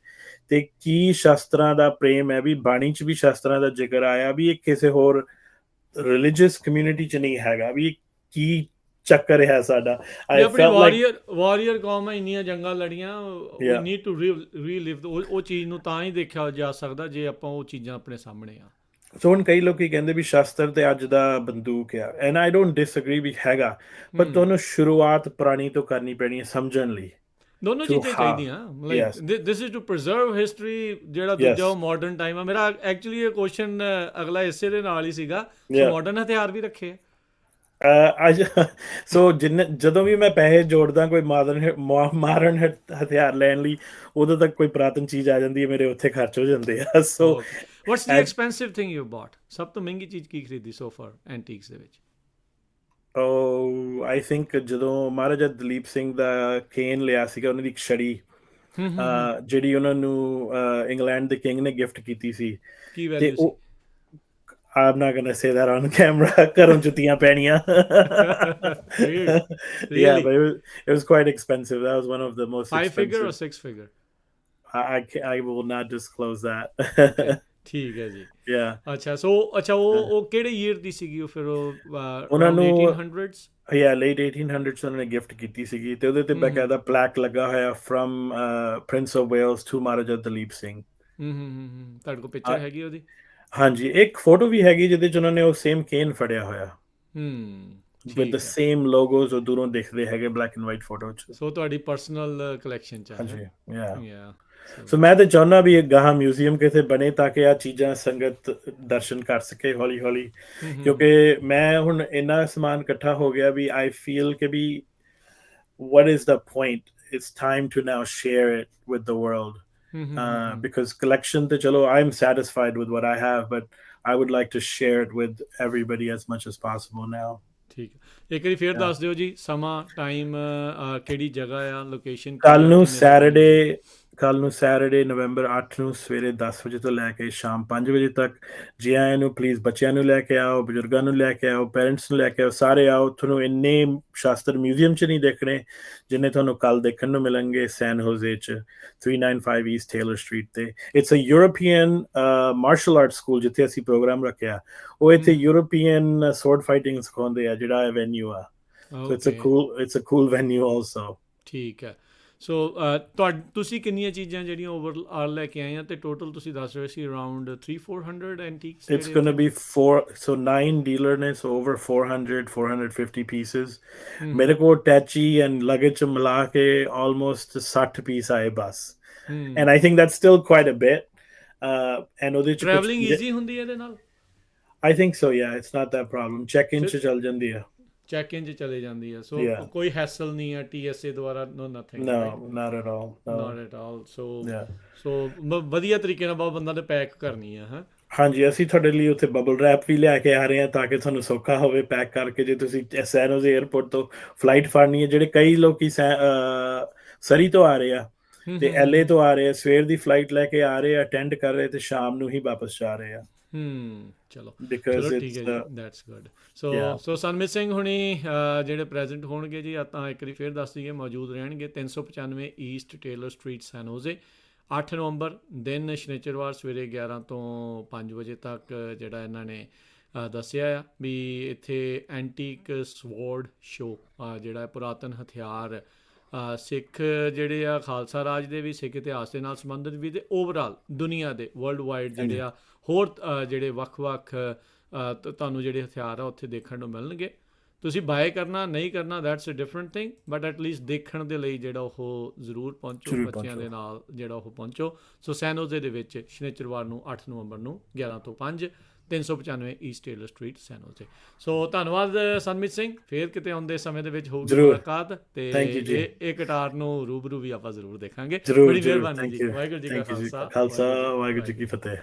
Speaker 1: ਤੇ ਕੀ ਸ਼ਾਸਤਰਾਂ ਦਾ ਪ੍ਰੇਮ ਹੈ? ਵੀ ਬਾਣੀ 'ਚ ਵੀ ਸ਼ਾਸਤਰਾਂ ਦਾ ਜ਼ਿਕਰ ਆਇਆ ਵੀ ਇਹ ਕਿਸੇ ਹੋਰ ਰਿਲੀਜੀਅਸ ਕਮਿਊਨਿਟੀ 'ਚ ਨਹੀਂ ਹੈਗਾ? ਵੀ ਕੀ ਚੱਕਰ ਹੈ ਸਾਡਾ? I felt like
Speaker 2: warrior warrior ਕੌਮ ਹੈ ਇੰਨੀਆਂ ਜੰਗਾਂ ਲੜੀਆਂ ਵੀ. ਨੀਡ ਟੂ ਰੀਲਿਵ ਉਹ ਚੀਜ਼ ਨੂੰ ਤਾਂ ਹੀ ਦੇਖਿਆ ਜਾ ਸਕਦਾ ਜੇ ਆਪਾਂ ਉਹ ਚੀਜ਼ਾਂ ਆਪਣੇ ਸਾਹਮਣੇ ਆ।
Speaker 1: ਸੋ ਹੁਣ ਕਈ ਲੋਕੀ ਕਹਿੰਦੇ ਵੀ ਸ਼ਾਸਤਰ ਤੇ ਅੱਜ ਦਾ ਬੰਦੂਕ ਆ ਐਂਡ ਆਈ ਡੋਨਟ ਡਿਸਐਗਰੀ ਵੀ ਹੈਗਾ ਪਰ। ਤੁਹਾਨੂੰ ਸ਼ੁਰੂਆਤ ਪੁਰਾਣੀ ਤੋਂ ਕਰਨੀ ਪੈਣੀ ਹੈ ਸਮਝਣ ਲਈ
Speaker 2: ਦੋਨੋਂ ਚੀਜ਼ਾਂ ਚਾਹੀਦੀਆਂ. Like this is to preserve history ਜਿਹੜਾ. ਦੂਜਾ ਮਾਡਰਨ ਟਾਈਮ ਆ ਮੇਰਾ ਐਕਚੁਅਲੀ ਇਹ ਕੁਐਸਚਨ ਅਗਲਾ ਇਸੇ ਦੇ ਨਾਲ ਹੀ ਸੀਗਾ
Speaker 1: Yeah.
Speaker 2: ਮਾਡਰਨ ਹਥਿਆਰ ਵੀ ਰੱਖੇ ਆ?
Speaker 1: ਅੱਜ ਸੋ ਜਿੰਨੇ ਜਦੋਂ ਵੀ ਮੈਂ ਪੈਸੇ ਜੋੜਦਾ ਕੋਈ ਮਾਰਨ ਮਾਰਨ ਹਥ- ਹਥਿਆਰ ਲੈਣ ਲਈ ਉਦੋਂ ਤੱਕ ਕੋਈ ਪ੍ਰਾਤਨ ਚੀਜ਼ ਆ ਜਾਂਦੀ ਹੈ ਮੇਰੇ ਉੱਥੇ ਖਰਚ ਹੋ ਜਾਂਦੇ ਆ so
Speaker 2: what's the
Speaker 1: and-
Speaker 2: expensive thing you bought ਸਭ ਤੋਂ ਮਹਿੰਗੀ ਚੀਜ਼ ਕੀ ਖਰੀਦੀ ਸੋ ਫਾਰ ਐਂਟੀਕਸ ਦੇ ਵਿੱਚ
Speaker 1: ਓ ਆਈ ਥਿੰਕ ਜਦੋਂ ਮਹਾਰਾਜਾ ਦਲੀਪ ਸਿੰਘ ਦਾ ਕੇਨ ਲਿਆ ਸੀਗਾ ਉਹਨਾਂ ਦੀ ਇੱਕ ਛੜੀ
Speaker 2: ਹੂੰ, ਹੂੰ, ਹੂੰ।
Speaker 1: ਅਹ ਜਿਹੜੀ ਉਹਨਾਂ ਨੂੰ ਅਹ ਇੰਗਲੈਂਡ ਦੇ ਕਿੰਗ ਨੇ ਗਿਫਟ ਕੀਤੀ ਸੀ
Speaker 2: ਕੀ
Speaker 1: ਤੇ
Speaker 2: ਵੈਲਿਊ ਸੀ
Speaker 1: ਉਹ I'm not gonna say that on camera. ਘਰੋਂ ਜੁੱਤੀਆਂ ਪੈਣੀਆਂ.
Speaker 2: Weird.
Speaker 1: Yeah,
Speaker 2: Really?
Speaker 1: but it was, it was quite expensive. That was one of the most
Speaker 2: Five figure or
Speaker 1: expensive.
Speaker 2: six figure?
Speaker 1: I, I, ca- I will not disclose that.
Speaker 2: ਠੀਕ ਹੈ ਜੀ।
Speaker 1: Yeah.
Speaker 2: ਅੱਛਾ ਸੋ ਅੱਛਾ ਉਹ ਉਹ ਕਿਹੜੇ ਈਅਰ ਦੀ ਸੀਗੀ ਉਹ ਫਿਰ ਉਹ
Speaker 1: ਉਹਨਾਂ ਨੂੰ-
Speaker 2: 1800s
Speaker 1: Yeah, late 1800s ਉਹਨਾਂ ਨੇ ਗਿਫਟ ਕੀਤੀ ਸੀਗੀ ਤੇ ਉਹਦੇ ਤੇ। ਬਕਾਇਦਾ ਪਲੈਕ ਲੱਗਾ ਹੋਇਆ uh, Prince of Wales to Maharaja Dalip Singh.
Speaker 2: ਹੂੰ ਹੂੰ ਹੂੰ ਤੁਹਾਡੇ ਕੋਲ ਪਿਕਚਰ ਹੈਗੀ ਉਹਦੀ?
Speaker 1: ਹਾਂਜੀ ਇੱਕ ਫੋਟੋ ਵੀ ਹੈਗੀ ਜਿਹਦੇ ਚ ਉਹਨਾਂ ਨੇ ਉਹ ਸੇਮ ਕੇਨ ਫੜਿਆ ਹੋਇਆ।
Speaker 2: ਹੂੰ
Speaker 1: the
Speaker 2: ਹੈ।
Speaker 1: same logos ਉਹ ਦੂਰੋਂ ਦਿਖਦੇ ਹੈਗੇ black and white photo ਚ।
Speaker 2: ਸੋ ਤੁਹਾਡੀ ਪਰਸਨਲ ਕਲੈਕਸ਼ਨ ਚ ਹੈ
Speaker 1: ਹਾਂਜੀ yeah
Speaker 2: ਯਾ
Speaker 1: ਸੋ ਮੈਂ ਤੇ ਚਾਹੁੰਦਾ ਵੀ ਇਹ ਗਾਹਾਂ ਮਿਊਜ਼ੀਅਮ ਕਿਤੇ ਬਣੇ ਤਾਂ ਕਿ ਆ ਚੀਜ਼ਾਂ ਸੰਗਤ ਦਰਸ਼ਨ ਕਰ ਸਕੇ ਹੌਲੀ ਹੌਲੀ ਕਿਉਂਕਿ ਮੈਂ ਹੁਣ ਇੰਨਾ ਸਮਾਨ ਇਕੱਠਾ ਹੋ ਗਿਆ ਵੀ ਆਈ ਫੀਲ ਕਿ ਵੀ what is the point it's time to now share it with the world uh, because collection ਤੇ ਚਲੋ I'm satisfied with what I have but I would like to share it with everybody as much as possible now
Speaker 2: ਠੀਕ ਹੈ ਇੱਕ ਵਾਰੀ ਫੇਰ. ਦੱਸ ਦਿਓ ਜੀ ਸਮਾਂ ਟਾਈਮ ਕਿਹੜੀ ਜਗ੍ਹਾ ਆ ਲੋਕੇਸ਼ਨ
Speaker 1: ਕੱਲ ਨੂੰ ਸੈਟਰਡੇ ਕੱਲ ਨੂੰ ਸੈਟਰਡੇ ਨਵੰਬਰ 8 ਨੂੰ ਸਵੇਰੇ 10 ਵਜੇ ਤੋਂ ਲੈ ਕੇ ਸ਼ਾਮ 5 ਵਜੇ ਤੱਕ ਜੀ ਆਇਆਂ ਨੂੰ ਪਲੀਜ਼ ਬੱਚਿਆਂ ਨੂੰ ਲੈ ਕੇ ਆਓ ਬਜ਼ੁਰਗਾਂ ਨੂੰ ਲੈ ਕੇ ਆਓ ਪੇਰੈਂਟਸ ਨੂੰ ਲੈ ਕੇ ਆਓ ਸਾਰੇ ਆਓ ਤੁਹਾਨੂੰ ਇੰਨੇ ਸ਼ਾਸਤਰ ਮਿਊਜ਼ੀਅਮ 'ਚ ਨਹੀਂ ਦੇਖਣੇ ਜਿੰਨੇ ਤੁਹਾਨੂੰ ਕੱਲ ਦੇਖਣ ਨੂੰ ਮਿਲਣਗੇ ਸੈਨ ਹੋਜ਼ੇ 'ਚ 395 ਈਸਟ ਟੇਲਰ ਸਟਰੀਟ ਤੇ। It's uh European martial art school ਜਿੱਥੇ ਅਸੀਂ ਪ੍ਰੋਗਰਾਮ ਰੱਖਿਆ। ਉਹ ਇੱਥੇ। ਯੂਰੋਪੀਅਨ ਸਵਰਡ ਫਾਈਟਿੰਗ ਸਿਖਾਉਂਦੇ ਆ ਜਿਹੜਾ ਵੈਨਿਊ ਆ। So it's uh cool it's uh cool venue also
Speaker 2: ਠੀਕ ਹੈ। ਸੋ ਤੁਸੀਂ ਕਿੰਨੀਆਂ ਚੀਜ਼ਾਂ ਜਿਹੜੀਆਂ ਓਵਰਆਲ ਲੈ ਕੇ ਆਏ ਆ ਤੇ ਟੋਟਲ ਤੁਸੀਂ ਦੱਸ ਰਹੇ ਸੀ around 3 400 antiques
Speaker 1: It's going to be four, so nine dealer ne, so over 400, 450 pieces. ਮੇਰੇ ਕੋਲ ਟੈਚੀ and luggage ਚ ਮਿਲਾ ਕੇ almost 60 piece ਆਏ ਬਸ and I think that's still quite a bit. Uh, and ਉਹਦੇ ਚ
Speaker 2: ਟਰੈਵਲਿੰਗ ਈਜ਼ੀ ਹੁੰਦੀ ਹੈ ਇਹਦੇ ਨਾਲ
Speaker 1: I think so, yeah. It's not that problem. Check in ਚ ਚੱਲ ਜਾਂਦੀ ਆ.
Speaker 2: ਚੈੱਕ ਇਨ 'ਚ ਚਲੇ ਜਾਂਦੀ ਹੈ ਸੋ
Speaker 1: Yeah.
Speaker 2: ਕੋਈ ਹੈਸਲ ਨਹੀਂ ਹੈ ਟੀਐਸਏ ਦੁਆਰਾ no nothing
Speaker 1: No, not at all. No.
Speaker 2: Not at all so
Speaker 1: Yeah.
Speaker 2: So ਵਧੀਆ ਤਰੀਕੇ ਨਾਲ ਬਹੁਤ ਬੰਦਾ ਨੇ ਪੈਕ ਕਰਨੀ ਹੈ ਹਾਂ
Speaker 1: ਹਾਂਜੀ ਅਸੀਂ ਤੁਹਾਡੇ ਲਈ ਉੱਥੇ ਬਬਲ ਰੈਪ ਵੀ ਲਿਆ ਕੇ ਆ ਰਹੇ ਹਾਂ ਤਾਂ ਕਿ ਤੁਹਾਨੂੰ ਸੌਖਾ ਹੋਵੇ ਪੈਕ ਕਰਕੇ ਜੇ ਤੁਸੀਂ ਸੈਨੋਜ਼ 에ਅਰਪੋਰਟ ਤੋਂ ਫਲਾਈਟ ਫੜਨੀ ਹੈ ਜਿਹੜੇ ਕਈ ਲੋਕੀ ਸੈ- ਅਹ, ਸਰੀ ਤੋਂ ਆ ਰਹੇ ਆ ਤੇ ਐਲਏ ਤੋਂ ਆ ਰਹੇ ਆ ਸਵੇਰ ਦੀ ਫਲਾਈਟ ਲੈ ਕੇ ਆ ਰਹੇ ਆ ਅਟੈਂਡ ਕਰ ਰਹੇ ਤੇ ਸ਼ਾਮ ਨੂੰ ਹੀ ਵਾਪਸ ਜਾ ਰਹੇ ਆ
Speaker 2: ਹਮ ਚਲੋ।
Speaker 1: ਬਿਕਾਜ਼
Speaker 2: ਚਲੋ ਠੀਕ ਹੈ
Speaker 1: ਇਟਸ
Speaker 2: ਜੀ that's good so. So Sanmit Singh ਹੁਣੀ ਜਿਹੜੇ ਪ੍ਰੈਜ਼ੈਂਟ ਹੋਣਗੇ ਜੀ ਆ ਤਾਂ ਇੱਕ ਵਾਰੀ ਫੇਰ ਦੱਸ ਦਈਏ ਮੌਜੂਦ ਰਹਿਣਗੇ 395 east Taylor street San Jose 8 ਨਵੰਬਰ ਦਿਨ ਸ਼ਨੀਚਰਵਾਰ ਸਵੇਰੇ 11 ਤੋਂ 5 ਵਜੇ ਤੱਕ ਜਿਹੜਾ ਇਹਨਾਂ ਨੇ ਦੱਸਿਆ ਆ ਵੀ ਇੱਥੇ ਐਂਟੀਕ ਸਵੋਰਡ ਸ਼ੋ ਜਿਹੜਾ ਪੁਰਾਤਨ ਹਥਿਆਰ ਸਿੱਖ ਜਿਹੜੇ ਆ ਖਾਲਸਾ ਰਾਜ ਦੇ ਵੀ ਸਿੱਖ ਇਤਿਹਾਸ ਦੇ ਨਾਲ ਸੰਬੰਧਿਤ ਵੀ ਤੇ ਓਵਰਆਲ ਦੁਨੀਆ ਦੇ ਵਰਲਡ ਵਾਈਡ ਜਿਹੜੇ ਆ ਹੋਰ ਜਿਹੜੇ ਵੱਖ-ਵੱਖ ਤੁਹਾਨੂੰ ਜਿਹੜੇ ਹਥਿਆਰ ਆ ਉੱਥੇ ਦੇਖਣ ਨੂੰ ਮਿਲਣਗੇ। ਤੁਸੀਂ ਬਾਏ ਕਰਨਾ ਨਹੀਂ ਕਰਨਾ that's uh different thing but at least ਦੇਖਣ ਦੇ ਲਈ ਜਿਹੜਾ ਉਹ ਜ਼ਰੂਰ ਪਹੁੰਚੋ ਬੱਚਿਆਂ ਦੇ। ਨਾਲ ਜਿਹੜਾ ਉਹ ਪਹੁੰਚੋ। ਸੋ ਸੈਨੋਜ਼ੇ ਦੇ ਵਿੱਚ ਸ਼ਨੀਚਰਵਾਰ ਨੂੰ 8 ਨਵੰਬਰ ਨੂੰ 11 ਤੋਂ 5 395 east Taylor street San Jose so ਧੰਨਵਾਦ ਸਨਮਿਤ ਸਿੰਘ। ਫੇਰ ਕਿਤੇ ਆਉਂਦੇ ਸਮੇਂ ਦੇ ਵਿੱਚ ਹੋਊਗੀ। ਮੁਲਾਕਾਤ ਤੇ। ਇਹ ਕਟਾਰ ਨੂੰ ਰੂਬਰੂ ਵੀ ਆਪਾਂ ਜ਼ਰੂਰ ਦੇਖਾਂਗੇ। ਬੜੀ ਮਿਹਰਬਾਨੀ ਜੀ। ਵਾਹਿਗੁਰੂ ਜੀ ਕਾ ਖਾਲਸਾ।
Speaker 1: ਵਾਹਿਗੁਰੂ ਜੀ ਕੀ ਫਤਿਹ।